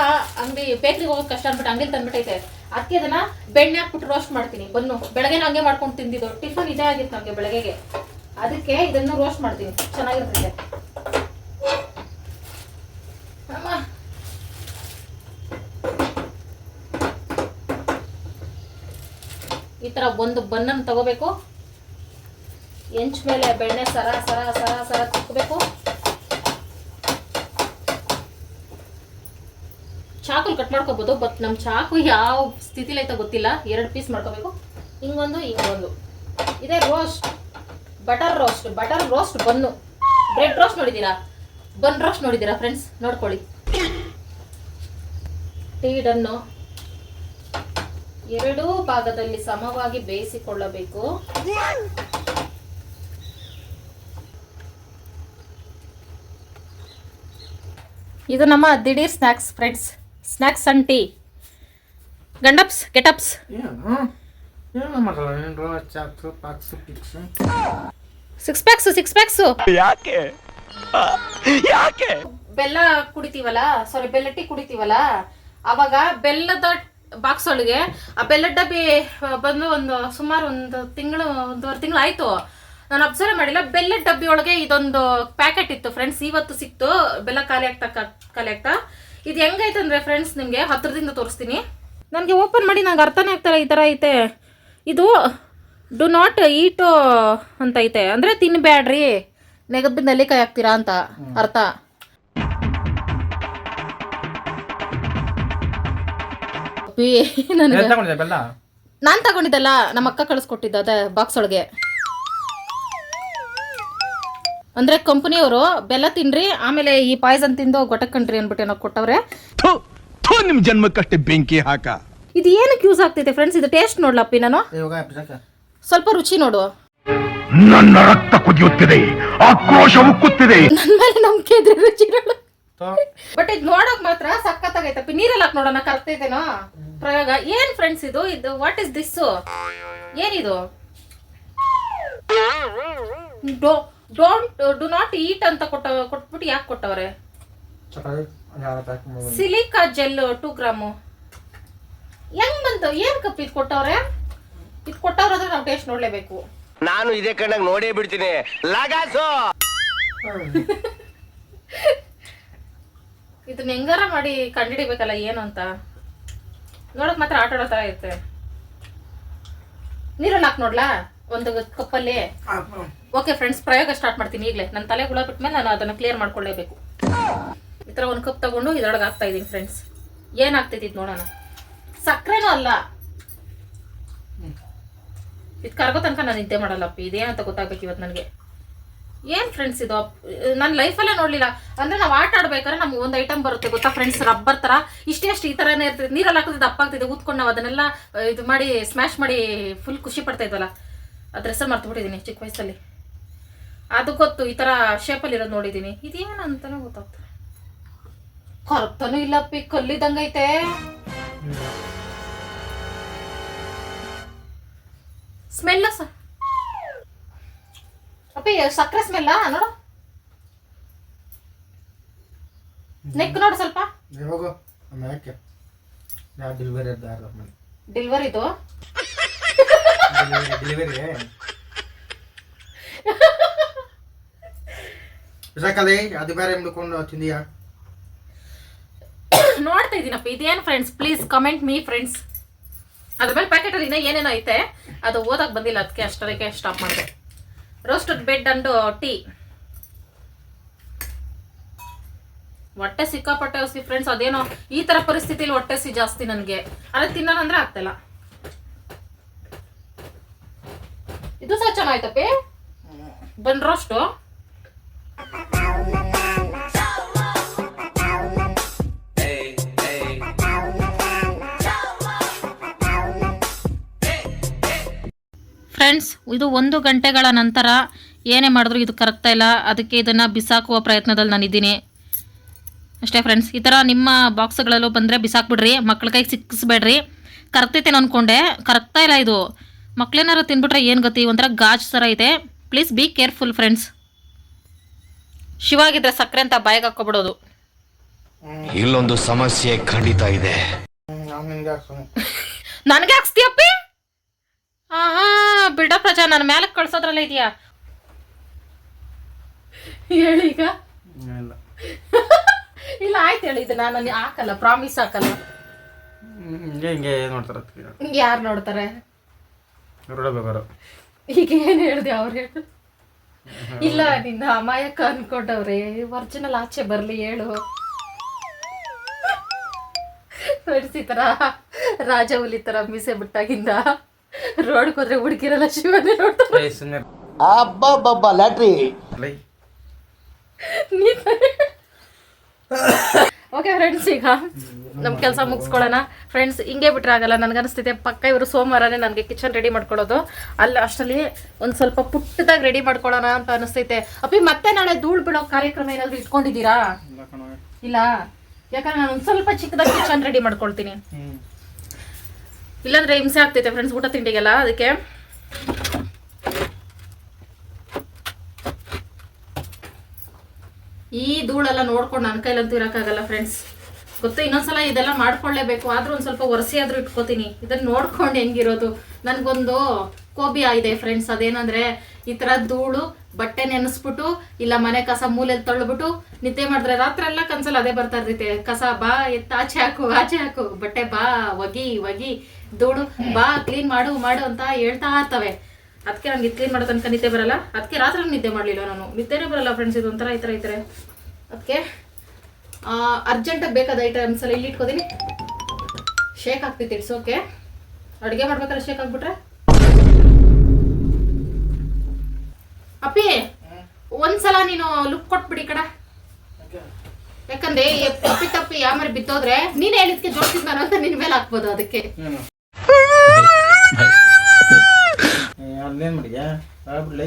ಅಂಗಡಿ ಬೇಕ್ರಿಗೆ ಹೋಗೋದು ಕಷ್ಟ ಅನ್ಬಿಟ್ಟು ಅಂಗಡಿಲಿ ತಂದ್ಬಿಟ್ಟೈತೆ. ಅದಕ್ಕೆ ಅದನ್ನ ಬೆಣ್ಣೆ ಹಾಕ್ಬಿಟ್ಟು ರೋಸ್ಟ್ ಮಾಡ್ತೀನಿ. ಬನ್ನು. ಬೆಳಗ್ಗೆ ಹಂಗೆ ಮಾಡ್ಕೊಂಡು ತಿಂದಿದ್ದು. ಟಿಫನ್ ಇದೇ ಆಗಿತ್ತು ನಮಗೆ ಬೆಳಗ್ಗೆಗೆ. ಅದಕ್ಕೆ ಇದನ್ನು ರೋಸ್ಟ್ ಮಾಡ್ತೀನಿ. ಚೆನ್ನಾಗಿರ್ತೈತೆ. ತರ ಒಂದು ಬನ್ನನ್ನು ತಗೋಬೇಕು. ಎಂಚ್ ಮೇಲೆ ಬೆಣ್ಣೆ ಸರ ಸರ ಸರ ಸರ ತಿಕ್ಕಬೇಕು ಚಾಕುಲ್ ಕಟ್ ಮಾಡ್ಕೋಬೋದು, ಬಟ್ ನಮ್ಮ ಚಾಕು ಯಾವ ಸ್ಥಿತಿಲಿ ಐತೆ ಗೊತ್ತಿಲ್ಲ. ಎರಡು ಪೀಸ್ ಮಾಡ್ಕೋಬೇಕು. ಹಿಂಗೊಂದು ಹಿಂಗೊಂದು. ಇದೇ roast butter roast butter roast bun. Bread roast ನೋಡಿದ್ದೀರಾ? ಬನ್ ರೋಸ್ಟ್ ನೋಡಿದ್ದೀರಾ ಫ್ರೆಂಡ್ಸ್ ನೋಡ್ಕೊಳ್ಳಿ. ಟೀಡನ್ನು ಎರಡೂ ಭಾಗದಲ್ಲಿ ಸಮವಾಗಿ ಬೇಯಿಸಿಕೊಳ್ಳಬೇಕು. ಇದು ನಮ್ಮ ದಿಢೀರ್ snacks friends. Snacks and tea. ಗಂಡಪ್ಸ್ getups. Six packs six packs ಯಾಕೆ? ಯಾಕೆ? ಬೆಲ್ಲ ಕುಡಿತೀವಲ್ಲ? ಸಾರಿ ಬೆಲ್ಲ ಟೀ ಕುಡಿತೀವಲ್ಲ? ಅವಾಗ ಬೆಲ್ಲದ ಬಾಕ್ಸ್ ಒಳಗೆ. ಆ ಬೆಲ್ಲದ ಡಬ್ಬಿ ಬಂದು ಒಂದು ಸುಮಾರು ಒಂದು ತಿಂಗಳು, ಒಂದೂವರೆ ತಿಂಗಳು ಆಯ್ತು. ನಾನು ಅಬ್ಸರ್ವ್ ಮಾಡಿಲ್ಲ. ಬೆಲ್ಲದ ಡಬ್ಬಿ ಒಳಗೆ ಇದೊಂದು ಪ್ಯಾಕೆಟ್ ಇತ್ತು ಫ್ರೆಂಡ್ಸ್ ಇವತ್ತು ಸಿಕ್ತು. ಬೆಲ್ಲ ಖಾಲಿ ಆಗ್ತಾ ಖಾಲಿ ಆಗ್ತಾ. ಇದು ಹೆಂಗೈತೆ ಅಂದ್ರೆ ಫ್ರೆಂಡ್ಸ್ ನಿಮಗೆ? ಹತ್ರದಿಂದ ತೋರಿಸ್ತೀನಿ. ನನಗೆ ಓಪನ್ ಮಾಡಿ ನಂಗೆ ಅರ್ಥನೇ ಆಗ್ತಾರೆ ಈ ಥರ ಐತೆ. ಇದು ಡು ನಾಟ್ ಈಟು ಅಂತ ಐತೆ. ಅಂದರೆ ತಿನ್ನಬೇಡ್ರಿ ನೆಗದ್ ನೆಲ್ಲಿಕಾಯಿ ಹಾಕ್ತೀರಾ ಅಂತ ಅರ್ಥ. ಅಪ್ಪಿ, ನನಗೆ ಬೆಲ್ಲ? ನಾನು ತಗೊಂಡಿದ್ದಲ್ಲ ನಮ್ಮ ಅಕ್ಕ ಕಳಿಸ್ಕೊಟ್ಟಿದ್ದ ಅದೇ ಬಾಕ್ಸ್ ಒಳಗೆ. ಅಂದ್ರೆ ಕಂಪನಿಯವರು ಬೆಲ್ಲ ತಿನ್ರಿ ಆಮೇಲೆ ಈ ಪಾಯ್ಸನ್ ತಿಂದು ಗೊಟಕ್ಕಣ್ರಿ ಅನ್ಬಿಟ್ಟು ಏನೋ ಕೊಟ್ಟವ್ರೆ. ನಿಮ್ ಜನ್ಮಕ್ಕಷ್ಟೇ ಬೆಂಕಿ ಹಾಕ. ಇದು ಏನಕ್ಕೆ ಯೂಸ್ ಆಗ್ತೈತೆ ಫ್ರೆಂಡ್ಸ್ ಇದು ಟೇಸ್ಟ್ ನೋಡ್ಲಪ್ಪಿ ನಾನು. ಸ್ವಲ್ಪ ರುಚಿ ನೋಡು. ನನ್ನ ರಕ್ತ ಕುದಿಯುತ್ತಿದೆ ಆಕ್ರೋಶ ಉಕ್ಕುತ್ತಿದೆ. ನನ್ನ ಮೇಲೆ ನಂಬಿಕೆ ಇದ್ರೆ ರುಚಿ ನೋಡು. ಬಟ್ ಇದು ನೋಡಕ್ ಮಾತ್ರ ಸಖತ್ತಾಗೈತಪ್ಪಿ. ನೀರಲ್ಲಿ ಹಾಕಿ ನೋಡೋಣ ಕರ್ತಿದ್ದೇನೋ ಪ್ರಯೋಗ. ಏನ್ ಫ್ರೆಂಡ್ಸ್ ಇದು? ಇದು ವಾಟ್ ಇಸ್ ದಿಸ್ ಏನಿದು? ಡೋಂಟ್ ಡು ನಾಟ್ ಈಟ್ ಅಂತ ಕೊಟ್ಟ ಕೊಟ್ಬಿಟ್ಟು ಯಾಕೆ ಕೊಟ್ಟವ್ರೆ? ಸಿಲಿಕಾ ಜೆಲ್ ಟು ಗ್ರಾಮು ಹೆಂಗ್ ಬಂತು? ಏನ್ ಕಪ್ ಇದು ಕೊಟ್ಟವ್ರೆ? ಇದು ಕೊಟ್ಟವ್ರಾದ್ರೆ ನಾವು ಟೇಸ್ಟ್ ನೋಡ್ಲೇಬೇಕು. ನಾನು ಇದೇ ಕಣ್ಣಾಗ ನೋಡೇ ಬಿಡ್ತೀನಿ. ಲಗಾಸು! ಇದನ್ನ ಹೆಂಗಾರ ಮಾಡಿ ಕಂಡಿಡಿಬೇಕಲ್ಲ ಏನು ಅಂತ. ನೋಡಕ್ ಮಾತ್ರ ಆಟ ಆಡೋ ತರ ಇರುತ್ತೆ. ನೀರು ಹಾಕಿ ನೋಡ್ಲಾ? ಒಂದು ಕಪ್ಪಲ್ಲಿ. ಓಕೆ ಫ್ರೆಂಡ್ಸ್ ಪ್ರಯೋಗ ಸ್ಟಾರ್ಟ್ ಮಾಡ್ತೀನಿ ಈಗಲೇ. ನನ್ನ ತಲೆ ಹುಳ ಬಿಟ್ಮೇಲೆ ನಾನು ಅದನ್ನ ಕ್ಲಿಯರ್ ಮಾಡ್ಕೊಳ್ಳೇಬೇಕು ಈ ತರ ಒಂದು ಕಪ್ ತಗೊಂಡು ಇದ್ರೊಳಗೆ ಹಾಕ್ತಾ ಇದ್ದೀನಿ ಫ್ರೆಂಡ್ಸ್ ಏನಾಗ್ತೈತಿ ಇದು ನೋಡೋಣ. ಸಕ್ಕರೆನೂ ಅಲ್ಲ. ಇದು ಕರ್ಗೋ ತನಕ ನಾನು ನಿದ್ದೆ ಮಾಡಲ್ಲಪ್ಪ. ಇದೇನಂತ ಗೊತ್ತಾಗ್ಬೇಕು ಇವತ್ತು ನನಗೆ. ಏನ್ ಫ್ರೆಂಡ್ಸ್ ಇದು? ನನ್ನ ಲೈಫಲ್ಲೇ ನೋಡ್ಲಿಲ್ಲ. ಅಂದ್ರೆ ನಾವು ಆಟ ಆಡ್ಬೇಕಾದ್ರೆ ನಮ್ಗೆ ಒಂದು ಐಟಮ್ ಬರುತ್ತೆ ಗೊತ್ತಾ ಫ್ರೆಂಡ್ಸ್ ರಬ್ಬರ್ ತರ. ಇಷ್ಟೇ ಅಷ್ಟು ಈ ತರನೇ ಇರ್ತದೆ. ನೀರಲ್ಲಿ ಹಾಕಿದ್ರೆ ದಪ್ಪ ಆಗ್ತಿದೆ. ಊದ್ಕೊಂಡು ನಾವು ಅದನ್ನೆಲ್ಲ ಇದು ಮಾಡಿ ಸ್ಮ್ಯಾಶ್ ಮಾಡಿ ಫುಲ್ ಖುಷಿ ಪಡ್ತಾ ಇದ್ವಲ್ಲ. ಅದ್ರ ಹೆಸರು ಮರ್ತು ಬಿಟ್ಟಿದ್ದೀನಿ ಚಿಕ್ಕ ವಯಸ್ಸಲ್ಲಿ. ಅದು ಗೊತ್ತು ಈ ತರ ಶೇಪಲ್ಲಿ ಇರೋದು ನೋಡಿದ್ದೀನಿ ಇದೇನು ಅಂತಾನೆ ಗೊತ್ತಾಗ್ತದೆ ಕರ್ತನೂ ಇಲ್ಲ ಪಿ ಕಲ್ಲಿದಂಗೈತೆ ಸ್ಮೆಲ್ಲ ಸ. ಅಪ್ಪಿ ಸಕ್ಕರೆ ಸ್ಮೆಲ್ಲ ನೋಡು. ನೆಕ್ ನೋಡು ಸ್ವಲ್ಪ. ಇವಾಗ ಯಾಕೆ ಯಾವ ಡೆಲಿವರಿ ಅದು ಬೇರೆ ತಿಂದೀಯಾ? ನೋಡ್ತಾ ಇದೀನಪ್ಪ ಇದೇನು friends please comment me friends ಅದ್ರ ಮೇಲೆ ಪ್ಯಾಕೆಟ್ ಅಲ್ಲಿ ಇನ್ನೂ ಏನೇನೋ ಐತೆ ಅದು ಓದಕ್ ಬಂದಿಲ್ಲ ಅದಕ್ಕೆ ಅಷ್ಟರಕ್ಕೆ ಸ್ಟಾಪ್ ಮಾಡಿದೆ. ರೋಸ್ಟೆಡ್ ಬೆಡ್ ಅಂಡ್ ಟೀ ಹೊಟ್ಟೆ ಸಿಕ್ಕಾಪಟ್ಟೆ ಹೊಸಿ ಫ್ರೆಂಡ್ಸ್ ಅದೇನೋ ಈ ತರ ಪರಿಸ್ಥಿತಿಲಿ ಹೊಟ್ಟೆ ಸಿ ಜಾಸ್ತಿ ನನಗೆ. ಅದೇ ತಿನ್ನೋಣ ಅಂದ್ರೆ ಆಗ್ತಿಲ್ಲ. ಇದು ಸಹ ಚೆನ್ನಾಯ್ತಪ್ಪಿ ಬನ್ ರೋಸ್ಟು ಫ್ರೆಂಡ್ಸ್ ಇದು ಒಂದು ಗಂಟೆಗಳ ನಂತರ ಏನೇ ಮಾಡಿದ್ರು ಇದು ಕರಗ್ತಾ ಇಲ್ಲ. ಅದಕ್ಕೆ ಇದನ್ನು ಬಿಸಾಕುವ ಪ್ರಯತ್ನದಲ್ಲಿ ನಾನಿದ್ದೀನಿ. ಅಷ್ಟೇ ಫ್ರೆಂಡ್ಸ್ ಈ ಥರ ನಿಮ್ಮ ಬಾಕ್ಸ್ಗಳಲ್ಲೂ ಬಂದರೆ ಬಿಸಾಕ್ಬಿಡ್ರಿ. ಮಕ್ಳ ಕೈಗೆ ಸಿಕ್ಕಿಸ್ಬೇಡ್ರಿ. ಕರಗ್ತೈತೇನೋ ಅಂದ್ಕೊಂಡೆ ಕರಗ್ತಾ ಇಲ್ಲ ಇದು. ಮಕ್ಳೇನಾರು ತಿನ್ಬಿಟ್ರೆ ಏನು ಗತಿ? ಒಂಥರ ಗಾಜ್ ಥರ ಇದೆ. Please be careful friends. ಶಿವಾಗಿದ್ರೆ ಸಕ್ಕರೆ ಅಂತ ಬಾಯಿಗೆ ಹಾಕೋಬಿಡೋದು ಇಲ್ಲೊಂದು ಸಮಸ್ಯೆ ಖಂಡಿತ ಇದೆ. ನನಗೆ ಹಾಕ್ಸ್ತೀಯಪ್ಪಿ? ಹಾ ಹಾ ಬಿಡ ಪ್ರಜಾ ನನ್ನ ಮೇಲೆ ಕಳ್ಸೋದ್ರಲ್ಲ ಇದೆಯಾ? ಹೇಳಿ ಈಗ. ಇಲ್ಲ. ಇಲ್ಲ ಆಯ್ತು ಹೇಳಿ ಇದು ನಾನು ಹಾಕಲ್ಲ ಪ್ರಾಮಿಸ್ ಹಾಕಲ್ಲ. ಹಿಂಗೆ ಮಾಡ್ತಾರೆ ಹಿಂಗೆ ಯಾರು ನೋಡ್ತಾರೆ? ಹೊರಡಬೇಕಾರು ಈಗ ಏನು ಹೇಳ್ದೆ ಅವ್ರು? ಹೇಳು ಇಲ್ಲ ನಿನ್ನ ಅಮಾಯಕ ಅನ್ಕೊಂಡವ್ರೆ ಒರ್ಜಿನಲ್ ಆಚೆ ಬರಲಿ ಹೇಳು. ಫ್ರೆಂಡ್ಸ್ ತರ ರಾಜ ಹುಲಿ ಮೀಸೆ ಬಿಟ್ಟಾಗಿಂದ. ರೋಡ್ಗೆ ಹೋದ್ರೆ ಹುಡುಗಿರಲ್ಲ ಶಿವನೇ ನೋಡ್ತಾರೆ ಏಯ್ ಸುಮ್ಮನೆ ಅಬ್ಬಬ್ಬಬ್ಬ ಲ್ಯಾಟ್ರಿ. ಓಕೆ ಫ್ರೆಂಡ್ಸ್ ಈಗ ನಮ್ಮ ಕೆಲಸ ಮುಗಿಸ್ಕೊಳ್ಳೋಣ. ಫ್ರೆಂಡ್ಸ್ ಹಿಂಗೆ ಬಿಟ್ರೆ ಆಗಲ್ಲ. ನನಗನ್ನಿಸ್ತಿದೆ ಪಕ್ಕ ಇವರು ಸೋಮವಾರನೇ ನನಗೆ ಕಿಚನ್ ರೆಡಿ ಮಾಡ್ಕೊಳ್ಳೋದು. ಅಲ್ಲಿ ಅಷ್ಟರಲ್ಲಿ ಒಂದು ಸ್ವಲ್ಪ ಪುಟ್ಟದಾಗಿ ರೆಡಿ ಮಾಡ್ಕೊಳ್ಳೋಣ ಅಂತ ಅನಿಸ್ತೈತೆ ಅಪ್ಪಿ ಮತ್ತೆ ನಾಳೆ ಧೂಳು ಬಿಡೋ ಕಾರ್ಯಕ್ರಮ ಏನಾದರೂ ಇಟ್ಕೊಂಡಿದ್ದೀರಾ? ಇಲ್ಲ ಯಾಕಂದ್ರೆ ನಾನು ಒಂದು ಸ್ವಲ್ಪ ಚಿಕ್ಕದಾಗಿ ಕಿಚನ್ ರೆಡಿ ಮಾಡ್ಕೊಳ್ತೀನಿ. ಇಲ್ಲಾಂದ್ರೆ ಹಿಂಸೆ ಆಗ್ತೈತೆ ಫ್ರೆಂಡ್ಸ್ ಊಟ ತಿಂಡಿಗೆಲ್ಲ, ಅದಕ್ಕೆ. ಈ ಧೂಳೆಲ್ಲ ನೋಡ್ಕೊಂಡು ನನ್ನ ಕೈಲಂತೂ ಇರೋಕ್ಕಾಗಲ್ಲ ಫ್ರೆಂಡ್ಸ್ ಗೊತ್ತು, ಇನ್ನೊಂದ್ಸಲ ಇದೆಲ್ಲ ಮಾಡ್ಕೊಳ್ಳೇಬೇಕು. ಆದ್ರೂ ಒಂದು ಸ್ವಲ್ಪ ಒರೆಸಿ ಇಟ್ಕೋತೀನಿ. ಇದನ್ನ ನೋಡ್ಕೊಂಡು ಹೆಂಗಿರೋದು? ನನಗೊಂದು ಕೋಬಿ ಆಗಿದೆ ಫ್ರೆಂಡ್ಸ್ ಅದೇನಂದ್ರೆ ಈ ಥರ ಧೂಳು, ಬಟ್ಟೆ ನೆನೆಸ್ಬಿಟ್ಟು, ಇಲ್ಲ ಮನೆ ಕಸ ಮೂಲೆಯಲ್ಲಿ ತಳ್ಳಿಬಿಟ್ಟು ನಿದ್ದೆ ಮಾಡಿದ್ರೆ ರಾತ್ರಿ ಎಲ್ಲ ಕನ್ಸಲ್ಲಿ ಅದೇ ಬರ್ತಾ ಇರ್ತೈತೆ. ಕಸ ಬಾ, ಎತ್ತ ಆಚೆ ಹಾಕು ಆಚೆ ಹಾಕು. ಬಟ್ಟೆ ಬಾ, ಒಗಿ ಒಗಿ. ಧೂಳು ಬಾ ಕ್ಲೀನ್ ಮಾಡು ಮಾಡು ಅಂತ ಹೇಳ್ತಾ ಇರ್ತವೆ. ಅದಕ್ಕೆ ನಂಗೆ ಇದು ಕ್ಲೀನ್ ಮಾಡೋ ತನಕ ನಿದ್ದೆ ಬರಲ್ಲ. ಅದಕ್ಕೆ ರಾತ್ರಿ ನಿದ್ದೆ ಮಾಡಲಿಲ್ಲ ನಾನು. ನಿದ್ದೆನೇ ಬರಲ್ಲ ಫ್ರೆಂಡ್ಸ್ ಇದು ಒಂಥರ ಈ ಥರ ಈ ಥರ ಅದಕ್ಕೆ ಅರ್ಜೆಂಟಾಗಿ ಬೇಕಾದ ಐಟಮ್ಸ್ ಎಲ್ಲ ಇಲ್ಲಿ ಇಟ್ಕೋತೀನಿ. ಶೇಕ್ ಆಗ್ತೈತೆ ಇಟ್ಸ್ ಓಕೆ ಅಡುಗೆ ಮಾಡ್ಬೇಕಾದ್ರೆ ಶೇಕ್ ಆಗ್ಬಿಟ್ರೆ ಅಪ್ಪಿ ಒಂದ್ಸಲ ನೀನು ಲುಕ್ ಕೊಟ್ಬಿಡಿ ಕಡ. ಯಾಕಂದ್ರೆ ತಪ್ಪಿ ಯಾಮರಿ ಬಿತ್ತೋದ್ರೆ ನೀನ್ ಹೇಳಿದ್ಕೆ ಜೋಡಿಸಿದ್ ನಾನು ಅಂತ ನಿನ್ ಮೇಲೆ ಹಾಕ್ಬೋದು ಅದಕ್ಕೆ. ಅಲ್ಲೇನು ಮಾಡಿದ್ಯಾ ಆಗ್ಬಿಡ್ಲಿ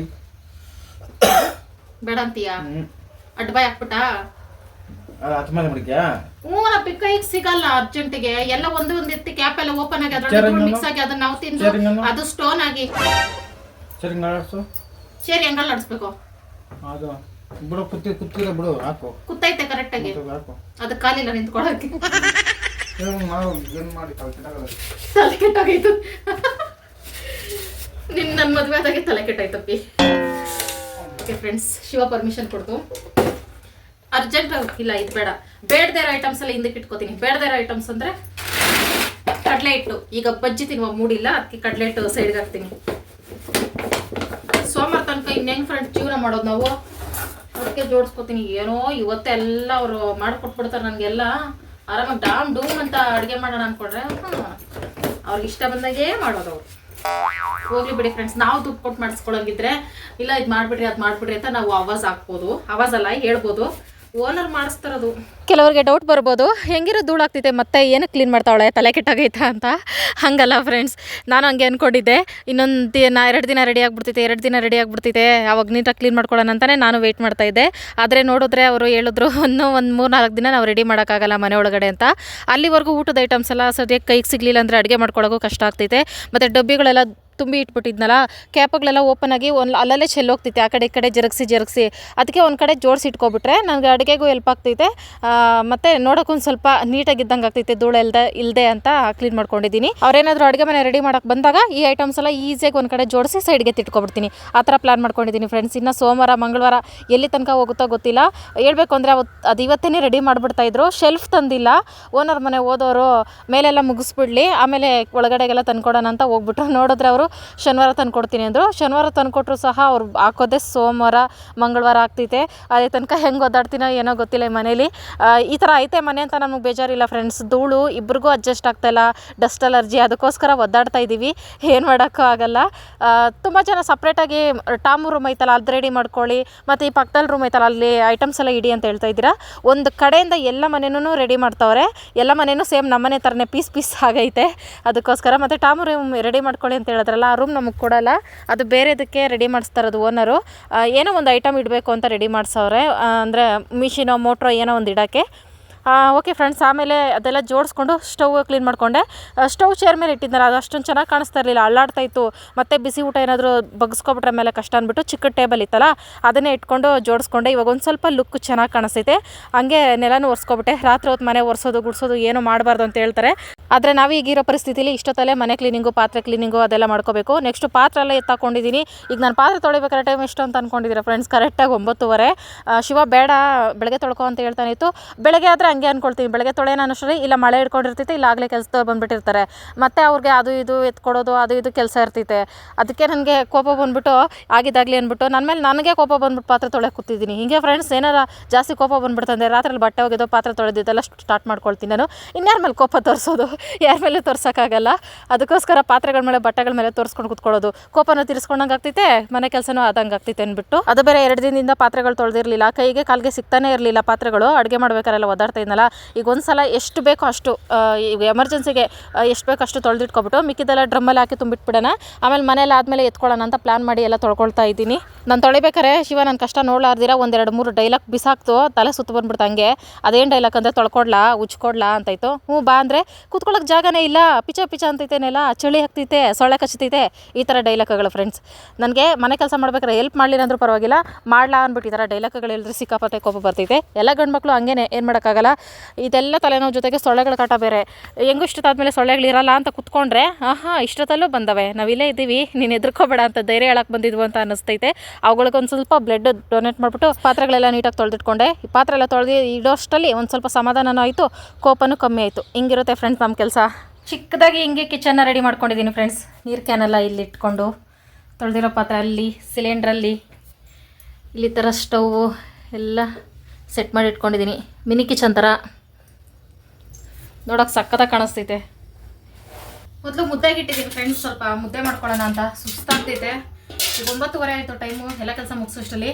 ಬೇಡ ಅಂತೀಯ ಅಡ್ಬಾಯ್ ಹಾಕ್ಬಿಟ್ಟ? ಅದು ಹತ್ತು ಮೇಲೆ ಮಾಡಿದ್ಯಾ? ಹ್ಞೂ ನಾ ಕೈಗೆ ಸಿಗಲ್ಲ ಅರ್ಜೆಂಟಿಗೆ. ಎಲ್ಲ ಒಂದು ಒಂದು ಎತ್ತಿ ಕ್ಯಾಪ್ ಎಲ್ಲ ಓಪನ್ ಆಗಿ ಚೇರ್ ಮಿಕ್ಸ್ ಆಗಿ ಅದನ್ನ ನಾವು ತಿಂದು ಅದು ಸ್ಟೋನ್ ಆಗಿ. ಸರಿ ನಡ್ಸು ಸೇರಿ ಹೆಂಗಲ್ಲ ಆಡಿಸ್ಬೇಕು. ಅದು. ಬಿಡು ಕುತ್ತಿ ಕುತ್ತಿಲ್ಲ ಬಿಡು ಹಾಕು. ಕುತ್ತೈತೆ ಕರೆಕ್ಟಾಗಿ ಹಾಕು. ಅದು ಕಾಲಿಲ್ಲ ನಿಂತ್ಕೊಳಕ್ಕೆ. ತಲೆ ಕೆಟ್ಟಾಗೈತು. ನಿನ್ ನನ್ನ ಮದುವೆ ಆದಾಗೆ ತಲೆ ಕೆಟ್ಟಾಯ್ತಪ್ಪಿ ಓಕೆ ಫ್ರೆಂಡ್ಸ್ ಶಿವ ಪರ್ಮಿಷನ್ ಕೊಡ್ತು. ಅರ್ಜೆಂಟ್ ಇಲ್ಲ, ಇದು ಬೇಡ. ಬೇಡದೇ ಇರೋ ಐಟಮ್ಸ್ ಎಲ್ಲ ಹಿಂದಕ್ಕೆ ಇಟ್ಕೋತೀನಿ. ಬೇಡದೇ ಇರೋ ಐಟಮ್ಸ್ ಅಂದ್ರೆ ಕಡಲೆ ಹಿಟ್ಟು. ಈಗ ಬಜ್ಜಿ ತಿನ್ನುವ ಮೂಡಿಲ್ಲ ಅದಕ್ಕೆ ಕಡಲೆ ಹಿಟ್ಟು ಸೈಡ್ಗೆ ಹಾಕ್ತೀನಿ. ಸೋಮವಾರ ತನಕ ಇನ್ನೇನು ಫ್ರೆಂಡ್ ಜೀವನ ಮಾಡೋದು ನಾವು. ಅದಕ್ಕೆ ಜೋಡಿಸ್ಕೊತೀನಿ. ಏನೋ ಇವತ್ತೆಲ್ಲ ಅವರು ಮಾಡ್ಕೊಟ್ಬಿಡ್ತಾರೆ ನನಗೆಲ್ಲ. ಆರಾಮಾಗಿ ಡಾಮ್, ಡೂಮ್ ಅಂತ ಅಡುಗೆ ಮಾಡೋಣ ಅನ್ಕೊಂಡ್ರೆ. ಅವ್ರಿಗೆ ಇಷ್ಟ ಬಂದಾಗೇ ಮಾಡೋದು ಅವ್ರು ಹೋಗ್ಲಿ ಬಿಡಿ ಫ್ರೆಂಡ್ಸ್ ನಾವು ದುಡ್ಡು ಕೊಟ್ಟು ಮಾಡಿಸ್ಕೊಳಂಗಿದ್ರೆ ಇಲ್ಲ ಇದು ಮಾಡ್ಬಿಡ್ರಿ, ಅದು ಮಾಡ್ಬಿಡ್ರಿ ಅಂತ ನಾವು ಆವಾಜ್ ಹಾಕ್ಬೋದು ಅಲ್ಲ, ಹೇಳ್ಬೋದು ಓನರ್ ಮಾಡಿಸ್ತಾರದು. ಕೆಲವರಿಗೆ ಡೌಟ್ ಬರ್ಬೋದು. ಹೆಂಗಿರೋ ಧೂಳು ಆಗ್ತೈತೆ ಮತ್ತೆ ಏನಕ್ಕೆ ಕ್ಲೀನ್ ಮಾಡ್ತಾವಳೆ, ತಲೆ ಕೆಟ್ಟಾಗೈತಾ ಅಂತ? ಹಂಗಲ್ಲ ಫ್ರೆಂಡ್ಸ್ ನಾನು ಹಂಗೆ ಅಂದ್ಕೊಂಡಿದ್ದೆ ಇನ್ನೊಂದು ದಿನ, ಎರಡು ದಿನ ರೆಡಿ ಆಗಿಬಿಡ್ತೈತೆ ಎರಡು ದಿನ ರೆಡಿ ಆಗಿಬಿಡ್ತೈತೆ ಅವಾಗ ನೀಟಾಗಿ ಕ್ಲೀನ್ ಮಾಡ್ಕೊಳ್ಳೋಣ ಅಂತಲೇ ನಾನು ವೆಯ್ಟ್ ಮಾಡ್ತಾ ಇದ್ದೆ. ಆದರೆ ನೋಡಿದ್ರೆ ಅವರು ಹೇಳಿದ್ರು, ಇನ್ನೂ ಒಂದು ಮೂರು ನಾಲ್ಕು ದಿನ ನಾವು ರೆಡಿ ಮಾಡೋಕ್ಕಾಗಲ್ಲ ಮನೆ ಒಳಗಡೆ ಅಂತ. ಅಲ್ಲಿವರೆಗೂ ಊಟದ ಐಟಮ್ಸ್ ಎಲ್ಲ ಸದ್ಯಕ್ಕೆ ಕೈಗೆ ಸಿಗಲಿಲ್ಲ ಅಂದರೆ ಅಡುಗೆ ಮಾಡ್ಕೊಳ್ಳೋಕ್ಕೂ ಕಷ್ಟ ಆಗ್ತೈತೆ ಮತ್ತು ಡಬ್ಬಿಗಳೆಲ್ಲ ತುಂಬಿ ಇಟ್ಬಿಟ್ಟಿದ್ನಲ್ಲ, ಕ್ಯಾಪ್ಗಳೆಲ್ಲ ಓಪನ್ ಆಗಿ ಒಂದು ಅಲ್ಲಲ್ಲೇ ಚೆಲ್ಲೋಗ್ತೈತೆ ಆ ಕಡೆ ಈ ಕಡೆ ಜರಗಿಸಿ ಜರಗಿಸಿ. ಅದಕ್ಕೆ ಒಂದು ಕಡೆ ಜೋಡಿಸಿ ಇಟ್ಕೊಬಿಟ್ರೆ ನನಗೆ ಅಡುಗೆಗೂ ಹೆಲ್ಪ್ ಆಗ್ತೈತೆ. ಮತ್ತು ಮತ್ತೆ ನೋಡೋಕೆ ಒಂದು ಸ್ವಲ್ಪ ನೀಟಾಗಿದ್ದಂಗೆ ಆಗ್ತೈತೆ, ಧೂಳು ಇಲ್ಲದೆ ಇಲ್ಲದೆ ಅಂತ ಕ್ಲೀನ್ ಮಾಡ್ಕೊಂಡಿದ್ದೀನಿ. ಅವರೇನಾದರೂ ಅಡುಗೆ ಮನೆ ರೆಡಿ ಮಾಡೋಕ್ಕೆ ಬಂದಾಗ ಈ ಐಟಮ್ಸ್ ಎಲ್ಲ ಈಸಿಯಾಗಿ ಒಂದು ಕಡೆ ಜೋಡಿಸಿ ಸೈಡ್ಗೆ ತಿಟ್ಕೊಬಿಡ್ತೀನಿ. ಆ ಥರ ಪ್ಲಾನ್ ಮಾಡ್ಕೊಂಡಿದ್ದೀನಿ ಫ್ರೆಂಡ್ಸ್ ಇನ್ನು ಸೋಮವಾರ, ಮಂಗಳವಾರ ಎಲ್ಲಿ ತನಕ ಹೋಗುತ್ತೋ ಗೊತ್ತಿಲ್ಲ. ಹೇಳ್ಬೇಕು ಅಂದರೆ ಅವತ್ತು ಅದು ಇವತ್ತೇ ರೆಡಿ ಮಾಡಿಬಿಡ್ತಾಯಿದ್ರು ಶೆಲ್ಫ್ ತಂದಿಲ್ಲ. ಓನರ್ ಮನೆ ಓದೋರು ಮೇಲೆಲ್ಲ ಮುಗಿಸ್ಬಿಡ್ಲಿ, ಆಮೇಲೆ ಒಳಗಡೆಗೆಲ್ಲ ತಂದ್ಕೊಡೋಣ ಅಂತ ಹೋಗ್ಬಿಟ್ರು. ನೋಡಿದ್ರೆ ಅವರು ಶನಿವಾರ ತಂದ್ಕೊಡ್ತೀನಿ ಅಂದರು. ಶನಿವಾರ ತಂದ್ಕೊಟ್ರು ಸಹ ಅವ್ರು ಹಾಕೋದೇ ಸೋಮವಾರ, ಮಂಗಳವಾರ ಆಗ್ತೈತೆ. ಅದೇ ತನಕ ಹೆಂಗೆ ಒದ್ದಾಡ್ತೀನೋ ಏನೋ ಗೊತ್ತಿಲ್ಲ ಈ ಮನೇಲಿ. ಈ ಥರ ಐತೆ ಮನೆ ಅಂತ ನಮಗೆ ಬೇಜಾರಿಲ್ಲ ಫ್ರೆಂಡ್ಸ್ ಧೂಳು, ಇಬ್ರಿಗೂ ಅಡ್ಜಸ್ಟ್ ಆಗ್ತಾಯಿಲ್ಲ ಡಸ್ಟ್ ಅಲರ್ಜಿ ಅದಕ್ಕೋಸ್ಕರ ಒದ್ದಾಡ್ತಾ ಇದ್ದೀವಿ ಏನು ಮಾಡೋಕ್ಕೂ ಆಗಲ್ಲ. ತುಂಬ ಜನ ಸಪ್ರೇಟಾಗಿ ಟಾಮ್ ರೂಮ್ ಐತಲ್ಲ ಅದು ರೆಡಿ ಮಾಡ್ಕೊಳ್ಳಿ. ಮತ್ತು ಈ ಪಕ್ಕದಲ್ಲಿ ರೂಮ್ ಐತಲ್ಲ, ಅಲ್ಲಿ ಐಟಮ್ಸ್ ಎಲ್ಲ ಇಡಿ ಅಂತ ಹೇಳ್ತಾ ಇದ್ದೀರಾ. ಒಂದು ಕಡೆಯಿಂದ ಎಲ್ಲ ಮನೆಯೂ ರೆಡಿ ಮಾಡ್ತಾವ್ರೆ. ಎಲ್ಲ ಮನೆಯೂ ಸೇಮ್ ನಮ್ಮನೆ ಥರನೇ ಪೀಸ್ ಪೀಸ್ ಆಗೈತೆ. ಅದಕ್ಕೋಸ್ಕರ ಮತ್ತು ಟಾಮ್ ರೂಮ್ ರೆಡಿ ಮಾಡ್ಕೊಳ್ಳಿ ಅಂತ ಹೇಳಿದ್ರಲ್ಲ. ಆ ರೂಮ್ ನಮಗೆ ಕೊಡಲ್ಲ. ಅದು ಬೇರೆದಕ್ಕೆ ರೆಡಿ ಮಾಡಿಸ್ತಾರದು ಓನರು ಏನೋ ಒಂದು ಐಟಮ್ ಇಡಬೇಕು ಅಂತ ರೆಡಿ ಮಾಡಿಸವ್ರೆ. ಅಂದರೆ ಮಿಷಿನೋ ಮೋಟ್ರೋ ಏನೋ ಒಂದು ಇಡೋಕ್ಕೆ. ಓಕೆ ಫ್ರೆಂಡ್ಸ್ ಆಮೇಲೆ ಅದೆಲ್ಲ ಜೋಡಿಸ್ಕೊಂಡು ಸ್ಟವ್ ಕ್ಲೀನ್ ಮಾಡಿಕೊಂಡೆ. ಸ್ಟವ್ ಚೇರ್ ಮೇಲೆ ಇಟ್ಟಿದ್ದಾರೆ ಅದು ಅಷ್ಟೊಂದು ಚೆನ್ನಾಗಿ ಕಾಣಿಸ್ತಾ ಇರಲಿಲ್ಲ. ಅಳ್ಳಾಡ್ತಾ ಇತ್ತು. ಮತ್ತೆ ಬಿಸಿ ಊಟ ಏನಾದರೂ ಬಗ್ಸ್ಕೊಬಿಟ್ರೆ ಮೇಲೆ ಕಷ್ಟ ಅಂದ್ಬಿಟ್ಟು ಚಿಕ್ಕ ಟೇಬಲ್ ಇತ್ತಲ್ಲ, ಅದನ್ನೇ ಇಟ್ಕೊಂಡು ಜೋಡಿಸ್ಕೊಂಡೆ. ಇವಾಗ ಒಂದು ಸ್ವಲ್ಪ ಲುಕ್ ಚೆನ್ನಾಗಿ ಕಾಣಿಸ್ತೈತೆ. ಹಂಗೆ ನೆಲನೂ ಒರೆಸ್ಕೊಬಿಟ್ಟೆ. ರಾತ್ರಿ ಹೊತ್ತು ಮನೆ ಒರೆಸೋದು, ಗುಡಿಸೋದು ಏನು ಮಾಡಬಾರ್ದು ಅಂತ ಹೇಳ್ತಾರೆ. ಆದರೆ ನಾವು ಈಗಿರೋ ಪರಿಸ್ಥಿತಿಲಿ ಇಷ್ಟೊತ್ತಲ್ಲೇ ಮನೆ ಕ್ಲೀನಿಂಗು ಪಾತ್ರೆ ಕ್ಲೀನಿಂಗು ಅದೆಲ್ಲ ಮಾಡ್ಕೋಬೇಕು. ನೆಕ್ಸ್ಟ್ ಪಾತ್ರೆ ಎಲ್ಲ ಎತ್ತಾಕೊಂಡಿದ್ದೀನಿ ಈಗ ನಾನು ಪಾತ್ರೆ ತೊಳಿಬೇಕಾದ್ರೆ ಟೈಮ್ ಎಷ್ಟು ಅಂತ ಅಂದ್ಕೊಂಡಿದ್ದೀರಾ ಫ್ರೆಂಡ್ಸ್ ಕರೆಕ್ಟಾಗಿ ಒಂಬತ್ತುವರೆ. ಶಿವ ಬೇಡ, ಬೆಳಗ್ಗೆ ತೊಳ್ಕೊ ಅಂತ ಹೇಳ್ತಾನೆ ಇತ್ತು. ಬೆಳಗ್ಗೆ ಆದರೆ ಹಂಗೆ ಅಂದ್ಕೊಳ್ತೀವಿ ಬೆಳಗ್ಗೆ ತೊಳೆಯೋಣ ಅನ್ನೋಷ್ಟರಲ್ಲಿ ಇಲ್ಲ ಮಳೆ ಹಿಡ್ಕೊಂಡಿರ್ತೈತೆ, ಇಲ್ಲ ಆಗಲೇ ಕೆಲಸದವ್ರು ಬಂದುಬಿಟ್ಟಿರ್ತಾರೆ. ಮತ್ತು ಅವ್ರಿಗೆ ಅದು ಇದು ಎತ್ಕೊಡೋದು, ಅದು ಇದು ಕೆಲಸ ಇರ್ತೈತೆ. ಅದಕ್ಕೆ ನನಗೆ ಕೋಪ ಬಂದ್ಬಿಟ್ಟು, ಆಗಿದ್ದಾಗಲಿ ಅಂದ್ಬಿಟ್ಟು ನನ್ನ ಮೇಲೆ ನನಗೆ ಕೋಪ ಬಂದ್ಬಿಟ್ಟು ಪಾತ್ರೆ ತೊಳೆ ಕೂತಿದ್ದೀನಿ. ಹೀಗೆ ಫ್ರೆಂಡ್ಸ್ ಏನಾರ ಜಾಸ್ತಿ ಕೋಪ ಬಂದ್ಬಿಡ್ತಂದೆ ರಾತ್ರಿ ಬಟ್ಟೆ ಹೋಗಿದ್ದು ಪಾತ್ರೆ ತೊಳೆದಿದ್ದೆಲ್ಲ ಸ್ಟಾರ್ಟ್ ಮಾಡ್ಕೊಳ್ತೀನಿ ನಾನು. ಇನ್ಯಾರ ಮೇಲೆ ಕೋಪ ತೋರಿಸೋದು? ಯಾರ ಮೇಲೆ ತೋರ್ಸೋಕ್ಕಾಗಲ್ಲ? ಅದಕ್ಕೋಸ್ಕರ ಪಾತ್ರೆಗಳ ಮೇಲೆ, ಬಟ್ಟೆಗಳ ಮೇಲೆ ತೋರಿಸ್ಕೊಂಡು ಕೂತ್ಕೊಳ್ಳೋದು. ಕೋಪನ ತಿರ್ಸ್ಕೊಂಡಂಗೆ ಆಗ್ತೈತೆ, ಮನೆ ಕೆಲಸನೂ ಆದಂಗೆ ಆಗ್ತೈತೆ ಅಂದ್ಬಿಟ್ಟು ಅದು ಬೇರೆ ಎರಡು ದಿನದಿಂದ ಪಾತ್ರೆಗಳು ತೊಳೆದಿರಲಿಲ್ಲ. ಕೈಗೆ ಕಾಲಿಗೆ ಸಿಗ್ತಾನೆ ಇರಲಿಲ್ಲ ಪಾತ್ರೆಗಳು. ಅಡುಗೆ ಮಾಡಬೇಕಾರೆಲ್ಲ ಒದ್ದಾಡ್ತಾ ಇದ್ದೀನಲ್ಲ ಈಗ ಒಂದು ಸಲ ಎಷ್ಟು ಬೇಕೋ ಅಷ್ಟು ಈಗ ಎಮರ್ಜೆನ್ಸಿಗೆ ಎಷ್ಟು ಬೇಕೋ ಅಷ್ಟು ತೊಳೆದಿಟ್ಕೊಬಿಟ್ಟು ಮಿಕ್ಕಿದೆಲ್ಲ ಡ್ರಮ್ಮಲ್ಲಿ ಹಾಕಿ ತುಂಬಿಟ್ಬಿಡೋಣ ಆಮೇಲೆ ಮನೇಲಿ ಆದಮೇಲೆ ಎತ್ಕೊಳ್ಳೋಣ ಅಂತ ಪ್ಲ್ಯಾನ್ ಮಾಡಿ ಎಲ್ಲ ತೊಳ್ಕೊಳ್ತಾ ಇದ್ದೀನಿ ನಾನು ತೊಳಿಬೇಕಾರೆ ಶಿವ ನನ್ನ ಕಷ್ಟ ನೋಡ್ಲಾರ್ದಿರ ಒಂದೆರಡು ಮೂರು ಡೈಲಾಗ್ ಬಿಸಾಕ್ತು ತಲೆ ಸುತ್ತ ಬಂದ್ಬಿಡ್ತು ಹಂಗೆ ಅದೇನು ಡೈಲಾಗ್ ಅಂದರೆ ತೊಳ್ಕೊಡ್ಲಾ ಉಚ್ಕೊಡ್ಲಾ ಅಂತಾಯ್ತು ಹ್ಞೂ ಬಾ ಅಂದರೆ ಕೂತ್ಕೊಳ್ಳೋಕೆ ಜಾಗನೇ ಇಲ್ಲ ಪಿಚ ಪಿಚ ಅಂತೈತೇನೆಲ್ಲ ಚಳಿ ಹಾಕ್ತೈತೆ ಸೊಳ್ಳೆ ಕಚ್ತೈತೆ ಈ ಥರ ಡೈಲಾಗ್ಗಳು ಫ್ರೆಂಡ್ಸ್ ನನಗೆ ಮನೆ ಕೆಲಸ ಮಾಡ್ಬೇಕಾದ್ರೆ ಹೆಲ್ಪ್ ಮಾಡಲಿಲ್ಲ ಅಂದ್ರೂ ಪರವಾಗಿಲ್ಲ ಮಾಡ್ಲಾ ಅಂದ್ಬಿಟ್ಟು ಈ ಥರ ಡೈಲಾಗ್ಗಳು ಎಲ್ಲರೂ ಸಿಕ್ಕಾಪಟ್ಟೆ ಕೋಪ ಬರ್ತೈತೆ ಎಲ್ಲ ಗಂಡು ಮಕ್ಕಳು ಹಂಗೇನೆ ಏನು ಮಾಡೋಕ್ಕಾಗಲ್ಲ ಇದೆಲ್ಲ ತಲೆನೋವು ಜೊತೆಗೆ ಸೊಳ್ಳೆಗಳ ಕಾಟ ಬೇರೆ. ಹೆಂಗೂ ಇಷ್ಟೊತ್ತಾದ್ಮೇಲೆ ಸೊಳ್ಳೆಗಳು ಇರಲ್ಲ ಅಂತ ಕುತ್ಕೊಂಡ್ರೆ, ಆಹಾ ಇಷ್ಟೊತ್ತಲ್ಲೂ ಬಂದವೆ. ನಾವಿಲ್ಲೇ ಇದ್ದೀವಿ, ನೀನು ಎದ್ರುಕೋಬೇಡ ಅಂತ ಧೈರ್ಯ ಹೇಳಕ್ಕೆ ಬಂದಿದ್ವು ಅಂತ ಅನಿಸ್ತೈತೆ ಅವುಗಳಿಗೆ ಒಂದು ಸ್ವಲ್ಪ ಬ್ಲಡ್ ಡೊನೇಟ್ ಮಾಡಿಬಿಟ್ಟು ಪಾತ್ರೆಗಳೆಲ್ಲ ನೀಟಾಗಿ ತೊಳೆದಿಟ್ಕೊಂಡೆ. ಈ ಪಾತ್ರೆ ಎಲ್ಲ ತೊಳೆದು ಇಡೋಷ್ಟರಲ್ಲಿ ಒಂದು ಸ್ವಲ್ಪ ಸಮಾಧಾನನೂ ಆಯಿತು, ಕೋಪನೂ ಕಮ್ಮಿ ಆಯಿತು. ಹಿಂಗಿರುತ್ತೆ ಫ್ರೆಂಡ್ಸ್ ನಮ್ಮ ಕೆಲಸ. ಚಿಕ್ಕದಾಗಿ ಹಿಂಗೆ ಕಿಚನ್ನ ರೆಡಿ ಮಾಡ್ಕೊಂಡಿದ್ದೀನಿ ಫ್ರೆಂಡ್ಸ್ ನೀರು ಕ್ಯಾನೆಲ್ಲ ಇಲ್ಲಿ ಇಟ್ಕೊಂಡು, ತೊಳೆದಿರೋ ಪಾತ್ರೆ ಅಲ್ಲಿ ಸಿಲಿಂಡ್ರಲ್ಲಿ ಇಲ್ಲಿ ಥರ ಸ್ಟೌವು ಎಲ್ಲ. ಸೆಟ್ ಮಾಡಿ ಇಟ್ಕೊಂಡಿದ್ದೀನಿ ಮಿನಿ ಕಿಚನ್ ಥರ ನೋಡೋಕೆ ಸಕ್ಕತ್ತಾಗಿ ಕಾಣಿಸ್ತೈತೆ. ಮೊದಲು ಮುದ್ದೆಗೆ ಇಟ್ಟಿದ್ದೀನಿ ಫ್ರೆಂಡ್ಸ್ ಸ್ವಲ್ಪ ಮುದ್ದೆ ಮಾಡ್ಕೊಳ್ಳೋಣ ಅಂತ. ಸುಸ್ತಾಗ್ತೈತೆ ಈಗ ಒಂಬತ್ತುವರೆ ಆಯಿತು ಟೈಮು ಎಲ್ಲ ಕೆಲಸ ಮುಗಿಸೋಷ್ಟರಲ್ಲಿ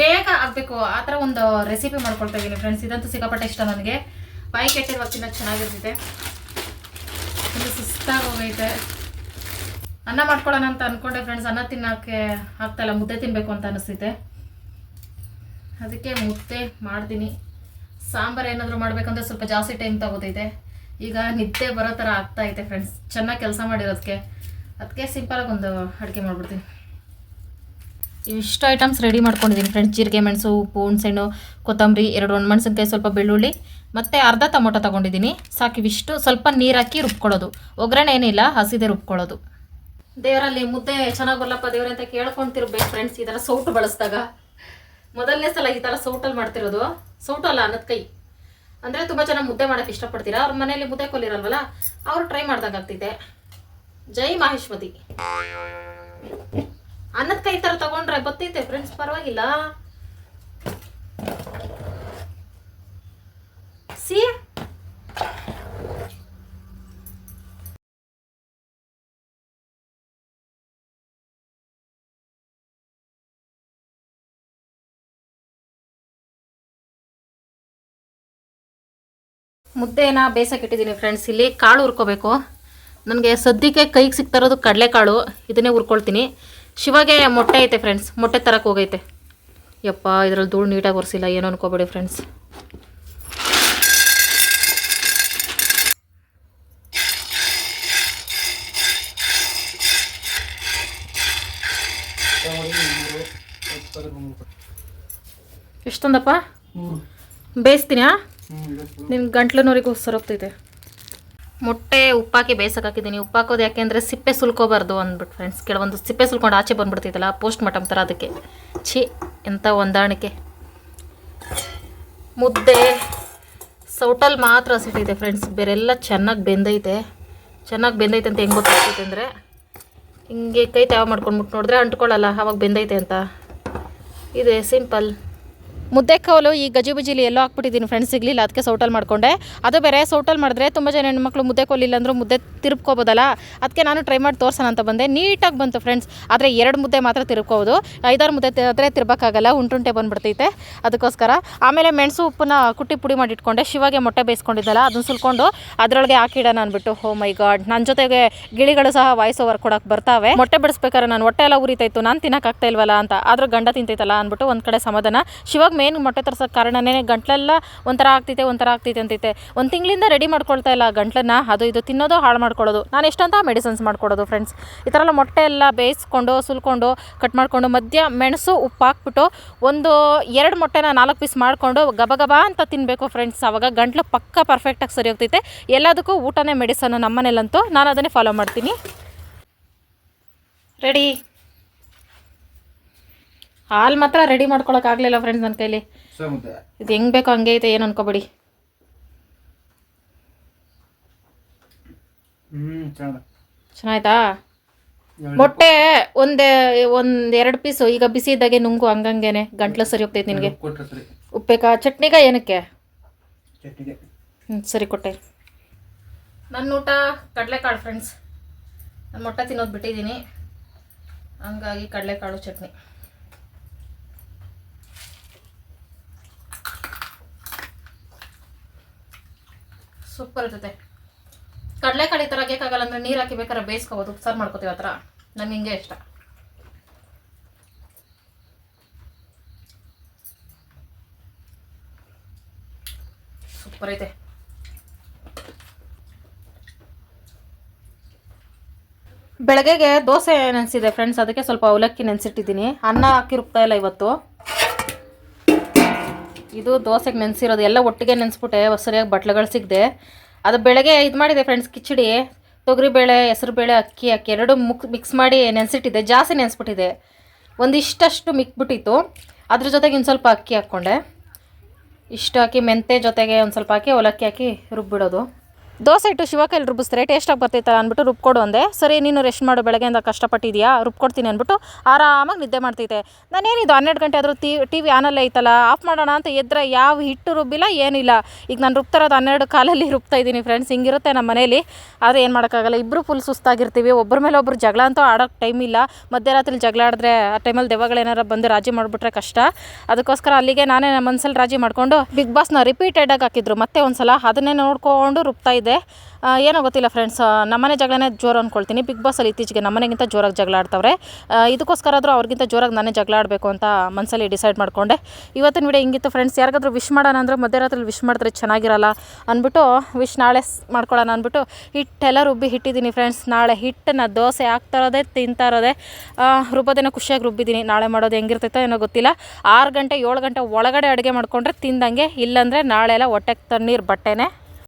ಬೇಗ ಆಗಬೇಕು. ಆ ಥರ ಒಂದು ರೆಸಿಪಿ ಮಾಡ್ಕೊಳ್ತಾ ಇದ್ದೀನಿ ಫ್ರೆಂಡ್ಸ್ ಇದಂತೂ ಸಿಕ್ಕಾಪಟ್ಟೆ ಇಷ್ಟ ನನಗೆ. ಬಾಯಿ ಕೆಟ್ಟಿರುವಾಗ ತಿನ್ನೋಕ್ಕೆ ಚೆನ್ನಾಗಿರ್ತೈತೆ. ತುಂಬ ಸುಸ್ತಾಗೋಗೈತೆ ಅನ್ನ ಮಾಡ್ಕೊಳ್ಳೋಣ ಅಂತ ಅಂದ್ಕೊಂಡೆ ಫ್ರೆಂಡ್ಸ್ ಅನ್ನ ತಿನ್ನೋಕ್ಕೆ ಆಗ್ತಾಯಿಲ್ಲ ಮುದ್ದೆ ತಿನ್ನಬೇಕು ಅಂತ ಅನಿಸ್ತೈತೆ. ಅದಕ್ಕೆ ಮುದ್ದೆ ಮಾಡ್ತೀನಿ. ಸಾಂಬಾರು ಏನಾದರೂ ಮಾಡಬೇಕಂದ್ರೆ ಸ್ವಲ್ಪ ಜಾಸ್ತಿ ಟೈಮ್ ತಗೋತೈತೆ ಈಗ ನಿದ್ದೆ ಬರೋ ಥರ ಆಗ್ತಾ ಐತೆ ಫ್ರೆಂಡ್ಸ್ ಚೆನ್ನಾಗಿ ಕೆಲಸ ಮಾಡಿರೋದಕ್ಕೆ ಅದಕ್ಕೆ ಸಿಂಪಲಾಗಿ ಒಂದು ಅಡುಗೆ ಮಾಡ್ಬಿಡ್ತೀನಿ. ಇವಿಷ್ಟು ಐಟಮ್ಸ್ ರೆಡಿ ಮಾಡ್ಕೊಂಡಿದ್ದೀನಿ ಫ್ರೆಂಡ್ಸ್ ಜೀರಿಗೆ, ಮೆಣಸು, ಉಪ್ಪು, ಹುಣ್ಸೆಹಣ್ಣು, ಕೊತ್ತಂಬರಿ, ಎರಡು ಒಣಮೆಣಸಿನ್ಕಾಯಿ, ಸ್ವಲ್ಪ ಬೆಳ್ಳುಳ್ಳಿ, ಮತ್ತು ಅರ್ಧ ಟೊಮೊಟೊ ತೊಗೊಂಡಿದ್ದೀನಿ ಸಾಕು ಇವಿಷ್ಟು. ಸ್ವಲ್ಪ ನೀರು ಹಾಕಿ ರುಬ್ಕೊಳ್ಳೋದು. ಒಗ್ಗರಣೆ ಏನಿಲ್ಲ, ಹಸಿದೆ ರುಬ್ಕೊಳ್ಳೋದು. ದೇವರಲ್ಲಿ ಮುದ್ದೆ ಚೆನ್ನಾಗಿ ಬರಲಪ್ಪ ದೇವರಂತ ಕೇಳ್ಕೊಂತಿರ್ಬೇಕು ಫ್ರೆಂಡ್ಸ್ ಈ ಥರ ಸೌಟು ಬಳಸಿದಾಗ. ಮೊದಲನೇ ಸಲ ಈ ಥರ ಸೌಟಲ್ಲಿ ಮಾಡ್ತಿರೋದು. ಸೌಟಲ್ಲ ಅನ್ನದ ಕೈ. ಅಂದರೆ ತುಂಬ ಜನ ಮುದ್ದೆ ಮಾಡೋಕ್ಕೆ ಇಷ್ಟಪಡ್ತೀರಾ? ಅವ್ರ ಮನೇಲಿ ಮುದ್ದೆ ಕೊಲ್ಲಿರಲ್ವಲ್ಲ, ಅವರು ಟ್ರೈ ಮಾಡ್ದಂಗೆ ಆಗ್ತಿದೆ ಜೈ ಮಹೇಶ್ವತಿ ಅನ್ನದ ಕೈ ಥರ ತಗೊಂಡ್ರೆ ಗೊತ್ತೈತೆ ಫ್ರೆಂಡ್ಸ್ ಪರವಾಗಿಲ್ಲ. ಸಿ ಮುದ್ದೆನ ಬೇಸಕ್ಕೆ ಇಟ್ಟಿದ್ದೀನಿ ಫ್ರೆಂಡ್ಸ್ ಇಲ್ಲಿ ಕಾಳು ಹುರ್ಕೋಬೇಕು. ನನಗೆ ಸದ್ಯಕ್ಕೆ ಕೈಗೆ ಸಿಗ್ತಾ ಇರೋದು ಕಡಲೆಕಾಳು. ಇದನ್ನೇ ಹುರ್ಕೊಳ್ತೀನಿ. ಶಿವಾಗೆ ಮೊಟ್ಟೆ ಐತೆ ಫ್ರೆಂಡ್ಸ್ ಮೊಟ್ಟೆ ತರಕ್ಕೆ ಹೋಗೈತೆ. ಯಪ್ಪ ಇದರಲ್ಲಿ ಧೂಳು ನೀಟಾಗಿ ಒರೆಸಿಲ್ಲ. ಏನೋ ಅನ್ಕೋಬೇಡಿ ಫ್ರೆಂಡ್ಸ್ ಎಷ್ಟೊಂದಪ್ಪ? ಬೇಯಿಸ್ತೀನಾ ನಿನ್ನ ನೋರಿಗೂ ಸರೋಗ್ತೈತೆ. ಮೊಟ್ಟೆ ಉಪ್ಪಾಕಿ ಬೇಯಿಸೋಕ್ಕಾಕಿದ್ದೀನಿ. ಉಪ್ಪಾಕೋದು ಯಾಕೆಂದರೆ ಸಿಪ್ಪೆ ಸುಲ್ಕೋಬಾರ್ದು ಅಂದ್ಬಿಟ್ಟು ಫ್ರೆಂಡ್ಸ್ ಕೆಲವೊಂದು ಸಿಪ್ಪೆ ಸುಲ್ಕೊಂಡು ಆಚೆ ಬಂದ್ಬಿಡ್ತೈತಲ್ಲ ಪೋಸ್ಟ್ ಮಾರ್ಟಮ್ ಥರ ಅದಕ್ಕೆ. ಛಿ ಎಂಥ ಹೊಂದಾಣಿಕೆ. ಮುದ್ದೆ, ಸೌಟಲ್ ಮಾತ್ರ ಹಸಿಟ್ಟಿದೆ ಫ್ರೆಂಡ್ಸ್ ಬೇರೆಲ್ಲ ಚೆನ್ನಾಗಿ ಬೆಂದೈತೆ. ಚೆನ್ನಾಗಿ ಬೆಂದೈತೆ ಅಂತ ಹೆಂಗೆ ಗೊತ್ತಾಗ್ತೈತೆ ಅಂದರೆ, ಹಿಂಗೆ ಕೈ ತಾವ ಮಾಡ್ಕೊಂಡ್ಬಿಟ್ಟು ನೋಡಿದ್ರೆ ಅಂಟ್ಕೊಳ್ಳಲ್ಲ ಆವಾಗ ಬೆಂದೈತೆ ಅಂತ. ಇದೆ ಸಿಂಪಲ್ ಮುದ್ದೆ ಕೋಲು ಈ ಗಜಿಬುಜಿಲಿ ಎಲ್ಲೋ ಹಾಕ್ಬಿಟ್ಟಿದ್ದೀನಿ ಫ್ರೆಂಡ್ಸ್ ಸಿಗಲಿಲ್ಲ, ಅದಕ್ಕೆ ಸೌಟಲ್ ಮಾಡಿಕೊಂಡೆ. ಅದು ಬೇರೆ, ಸೌಟಲ್ ಮಾಡಿದ್ರೆ ತುಂಬ ಜನ ಹೆಣ್ಮಕ್ಳು ಮುದ್ದೆ ಕೋಲಿಲ್ಲ ಅಂದರೂ ಮುದ್ದೆ ತಿರುಪ್ಕೋಬೋದಲ್ಲ, ಅದಕ್ಕೆ ನಾನು ಟ್ರೈ ಮಾಡಿ ತೋರ್ಸೋಣ ಅಂತ ಬಂದೆ. ನೀಟಾಗಿ ಬಂತು ಫ್ರೆಂಡ್ಸ್ ಆದರೆ ಎರಡು ಮುದ್ದೆ ಮಾತ್ರ ತಿರುಕೋದು ಐದಾರು ಮುದ್ದೆ ಆದರೆ ತಿರ್ಬೇಕಾಗಲ್ಲ ಉಂಟುಂಟೆ ಬಂದುಬಿಡ್ತೈತೆ ಅದಕ್ಕೋಸ್ಕರ. ಆಮೇಲೆ ಮೆಣಸು ಉಪ್ಪನ್ನ ಕುಟ್ಟಿ ಪುಡಿ ಮಾಡಿ ಇಟ್ಕೊಂಡೆ. ಶಿವಾಗೆ ಮೊಟ್ಟೆ ಬೇಯಿಸ್ಕೊಂಡಿದ್ದಲ್ಲ, ಅದನ್ನು ಸುಲ್ಕೊಂಡು ಅದರೊಳಗೆ ಹಾಕಿಡೋಣ ಅಂದ್ಬಿಟ್ಟು ಹೋ ಮೈ ಗಾಡ್ ನನ್ನ ಜೊತೆಗೆ ಗಿಳಿಗಳು ಸಹ ವಾಯ್ಸ್ ಓವರ್ ಕೊಡಕ್ಕೆ ಬರ್ತಾವೆ. ಮೊಟ್ಟೆ ಬಿಡಿಸ್ಬೇಕಾದ್ರೆ ನಾನು ಹೊಟ್ಟೆ ಎಲ್ಲ ಉರಿತಾಯಿತ್ತು ನಾನು ತಿನ್ನಕ್ಕಾಗ್ತಾ ಇಲ್ವಲ್ಲ ಅಂತ, ಆದರೂ ಗಂಡ ತಿಂತೈತಲ್ಲ ಅಂದ್ಬಿಟ್ಟು ಒಂದು ಕಡೆ ಸಮಾಧಾನ. ಶಿವಾಗ ಮೇನ್ ಮೊಟ್ಟೆ ತರ್ಸೋಕ್ಕೆ ಕಾರಣನೇ ಗಂಟ್ಲೆಲ್ಲ ಒಂಥರ ಆಗ್ತೈತೆ ಒಂಥರ ಆಗ್ತೈತೆ ಅಂತೈತೆ ಒಂದು ತಿಂಗಳಿಂದ ರೆಡಿ ಮಾಡ್ಕೊಳ್ತಾ ಇಲ್ಲ ಗಂಟ್ಲನ್ನ, ಅದು ಇದು ತಿನ್ನೋದು, ಹಾಳು ಮಾಡ್ಕೊಳ್ಳೋದು. ನಾನು ಎಷ್ಟಂತ ಮೆಡಿಸನ್ಸ್ ಮಾಡ್ಕೊಡೋದು ಫ್ರೆಂಡ್ಸ್ ಈ ಥರ ಎಲ್ಲ ಮೊಟ್ಟೆ ಎಲ್ಲ ಬೇಯಿಸ್ಕೊಂಡು, ಸುಲ್ಕೊಂಡು ಕಟ್ ಮಾಡಿಕೊಂಡು, ಮಧ್ಯ ಮೆಣಸು, ಉಪ್ಪು ಹಾಕ್ಬಿಟ್ಟು ಒಂದು ಎರಡು ಮೊಟ್ಟೆನ ನಾಲ್ಕು ಪೀಸ್ ಮಾಡಿಕೊಂಡು ಗಬ ಗಬ ಅಂತ ತಿನ್ನಬೇಕು ಫ್ರೆಂಡ್ಸ್ ಆವಾಗ ಗಂಟ್ಲು ಪಕ್ಕ ಪರ್ಫೆಕ್ಟಾಗಿ ಸರಿ ಹೋಗ್ತೈತೆ ಎಲ್ಲದಕ್ಕೂ ಊಟನೇ ಮೆಡಿಸನ್ ನಮ್ಮನೇಲಂತೂ. ನಾನು ಅದನ್ನೇ ಫಾಲೋ ಮಾಡ್ತೀನಿ. ರೆಡಿ ಹಾಲು ಮಾತ್ರ ರೆಡಿ ಮಾಡ್ಕೊಳಕ್ಕಾಗಲಿಲ್ಲ ಫ್ರೆಂಡ್ಸ್ ನನ್ನ ಕೈಲಿ. ಇದು ಹೆಂಗ್ ಬೇಕೋ ಹಂಗೆ ಐತೆ ಏನು ಅನ್ಕೋಬೇಡಿ. ಚೆನ್ನಾಯ್ತಾ? ಮೊಟ್ಟೆ ಒಂದೇ ಒಂದು ಎರಡು ಪೀಸು ಈಗ ಬಿಸಿ ಇದ್ದಾಗೆ ನುಂಗು ಹಂಗಂಗೇನೆ ಗಂಟ್ಲು ಸರಿ ಹೋಗ್ತೈತೆ ನಿನಗೆ. ಉಪ್ಪೇಕ ಚಟ್ನಿಗ ಏನಕ್ಕೆ? ಚಟ್ನಿಗೆ. ಹ್ಞೂ ಸರಿ ಕೊಟ್ಟೆ. ನನ್ನ ಊಟ ಕಡಲೆಕಾಳು ಫ್ರೆಂಡ್ಸ್ ನಾನು ಮೊಟ್ಟೆ ತಿನ್ನೋದು ಬಿಟ್ಟಿದ್ದೀನಿ. ಹಂಗಾಗಿ ಕಡಲೆಕಾಳು ಚಟ್ನಿ. ಸೂಪರ್ ಇರ್ತೈತೆ. ಕಡಲೆಕಾಳು ಈ ಥರ ಆಗಲ್ಲ ಅಂದರೆ ನೀರು ಹಾಕಿ ಬೇಕಾದ್ರೆ ಬೇಯಿಸ್ಕೋಬೋದು. ಉಪ್ಸಾರು ಮಾಡ್ಕೋತೀವಿ ಆ ಥರ. ನಂಗೆ ಹಿಂಗೆ ಇಷ್ಟ. ಸೂಪರ್ ಐತೆ. ಬೆಳಗ್ಗೆಗೆ ದೋಸೆ ನೆನೆಸಿದೆ ಫ್ರೆಂಡ್ಸ್ ಅದಕ್ಕೆ ಸ್ವಲ್ಪ ಅವಲಕ್ಕಿ ನೆನೆಸಿಟ್ಟಿದ್ದೀನಿ. ಅನ್ನ ಹಾಕಿ ಇಲ್ಲ ಇವತ್ತು. ಇದು ದೋಸೆಗೆ ನೆನೆಸಿರೋದು, ಎಲ್ಲ ಒಟ್ಟಿಗೆ ನೆನೆಸ್ಬಿಟ್ಟೆ, ಸರಿಯಾಗಿ ಬಟ್ಲುಗಳು ಸಿಗದೆ. ಅದು ಬೆಳಗ್ಗೆ ಇದು ಮಾಡಿದೆ ಫ್ರೆಂಡ್ಸ್ ಕಿಚಡಿ, ತೊಗರಿಬೇಳೆ, ಹೆಸರುಬೇಳೆ, ಅಕ್ಕಿ ಅಕ್ಕಿ ಎರಡು ಮುಕ್ ಮಿಕ್ಸ್ ಮಾಡಿ ನೆನೆಸಿಟ್ಟಿದ್ದೆ, ಜಾಸ್ತಿ ನೆನೆಸ್ಬಿಟ್ಟಿದೆ. ಒಂದಿಷ್ಟಷ್ಟು ಮಿಕ್ಬಿಟ್ಟಿತ್ತು. ಅದ್ರ ಜೊತೆಗೆ ಇನ್ನು ಸ್ವಲ್ಪ ಅಕ್ಕಿ ಹಾಕ್ಕೊಂಡೆ. ಇಷ್ಟು ಹಾಕಿ ಮೆಂತೆ ಜೊತೆಗೆ ಒಂದು ಸ್ವಲ್ಪ ಹಾಕಿ, ಅವಲಕ್ಕಿ ಹಾಕಿ ರುಬ್ಬಿಡೋದು. ದೋಸೆ ಇಟ್ಟು ಶಿವಕೈಲಿ ರುಬ್ಬಿಸ್ತಾರೆ ಟೇಸ್ಟಾಗಿ ಬರ್ತೈತಲ್ಲ ಅಂದ್ಬಿಟ್ಟು ರುಬ್ಕೊಡು ಅಂದೆ. ಸರಿ, ನೀನು ರೆಸ್ಟ್ ಮಾಡು, ಬೆಳಗ್ಗೆಯಿಂದ ಕಷ್ಟಪಟ್ಟಿದ್ಯಾ? ರುಬ್ಕೊಡ್ತೀನಿ ಅಂದ್ಬಿಟ್ಟು ಆರಾಮಾಗಿ ನಿದ್ದೆ ಮಾಡ್ತೈತೆ ನಾನೇನಿದು, ಹನ್ನೆರಡು ಗಂಟೆ ಆದರೂ ಟಿ ಟಿ ವಿ ಆನಲ್ಲೇ ಐತಲ್ಲ ಆಫ್ ಮಾಡೋಣ ಅಂತ ಎದ್ರೆ ಯಾವ ಹಿಟ್ಟು ರುಬ್ಬಿಲ್ಲ, ಏನಿಲ್ಲ. ಈಗ ನಾನು ರುಬ್ತಾ ಇರೋದು ಹನ್ನೆರಡು ಕಾಲಲ್ಲಿ ರುಬ್ತಾ ಇದ್ದೀನಿ ಫ್ರೆಂಡ್ಸ್ ಹಿಂಗಿರುತ್ತೆ ನಮ್ಮ ಮನೇಲಿ. ಆದರೆ ಏನು ಮಾಡೋಕ್ಕಾಗಲ್ಲ ಇಬ್ಬರು ಫುಲ್ ಸುಸ್ತಾಗಿರ್ತೀವಿ. ಒಬ್ಬರ ಮೇಲೆ ಒಬ್ಬರು ಜಗಳ ಅಂತೂ ಆಡೋಕ್ಕೆ ಟೈಮ್ ಇಲ್ಲ. ಮಧ್ಯರಾತ್ರಿ ಜಗಳ ಆಡಿದ್ರೆ ಆ ಟೈಮಲ್ಲಿ ದೆವ್ವಗಳೇನಾರ ಬಂದು ರಾಜಿ ಮಾಡಿಬಿಟ್ರೆ ಕಷ್ಟ. ಅದಕ್ಕೋಸ್ಕರ ಅಲ್ಲಿಗೆ ನಾನೇ ನಮ್ಮ ಮನಸ್ಸಲ್ಲಿ ರಾಜಿ ಮಾಡಿಕೊಂಡು ಬಿಗ್ ಬಾಸ್ನ ರಿಪೀಟೆಡಾಗಿ ಹಾಕಿದ್ರು. ಮತ್ತೆ ಒಂದು ಸಲ ಅದನ್ನೇ ನೋಡಿಕೊಂಡು ರುಬ್ತಾ ಇದ್ದೆ. ಆ, ಏನೋ ಗೊತ್ತಿಲ್ಲ ಫ್ರೆಂಡ್ಸ್ ನಮ್ಮನೆ ಜಗಳನೇ ಜೋರು ಅಂದ್ಕೊಳ್ತೀನಿ ಬಿಗ್ ಬಾಸಲ್ಲಿ ಇತ್ತೀಚೆಗೆ ನಮ್ಮನೆಗಿಂತ ಜೋರಾಗಿ ಜಗಳ ಆಡ್ತವ್ರೆ ಇದಕ್ಕೋಸ್ಕರ ಆದರೂ ಅವ್ರಿಗಿಂತ ಜೋರಾಗಿ ನಾನೇ ಜಗಳ ಆಡಬೇಕು ಅಂತ ಮನಸ್ಸಲ್ಲಿ ಡಿಸೈಡ್ ಮಾಡಿಕೊಂಡೆ. ಇವತ್ತಿನ ವಿಡಿಯೋ ಹಿಂಗಿತ್ತು ಫ್ರೆಂಡ್ಸ್ ಯಾರಿಗಾದ್ರೂ ವಿಶ್ ಮಾಡೋಣ ಅಂದರೆ ಮಧ್ಯರಾತ್ರಿ ವಿಶ್ ಮಾಡಿದ್ರೆ ಚೆನ್ನಾಗಿರಲ್ಲ ಅಂದ್ಬಿಟ್ಟು ವಿಶ್ ನಾಳೆ ಮಾಡ್ಕೊಳ್ಳೋಣ ಅಂದ್ಬಿಟ್ಟು ಹಿಟ್ಟೆಲ್ಲ ರುಬ್ಬಿ ಇಟ್ಟಿದ್ದೀನಿ ಫ್ರೆಂಡ್ಸ್ ನಾಳೆ ಹಿಟ್ಟನ್ನು ದೋಸೆ ಹಾಕ್ತಾ ಇರೋದೇ ತಿಂತಾ ಇರೋದೇ. ರುಬ್ಬೋದೇನೋ ಖುಷಿಯಾಗಿ ರುಬ್ಬಿದ್ದೀನಿ. ನಾಳೆ ಮಾಡೋದು ಹೆಂಗಿರ್ತೈತೋ ಏನೋ ಗೊತ್ತಿಲ್ಲ. ಆರು ಗಂಟೆ ಏಳು ಗಂಟೆ ಒಳಗಡೆ ಅಡುಗೆ ಮಾಡಿಕೊಂಡ್ರೆ ತಿಂದಂಗೆ ಇಲ್ಲಾಂದರೆ ನಾಳೆ ಎಲ್ಲ ಹೊಟ್ಟೆಗೆ ತಣ್ಣೀರು ಬಟ್ಟೆನೇ.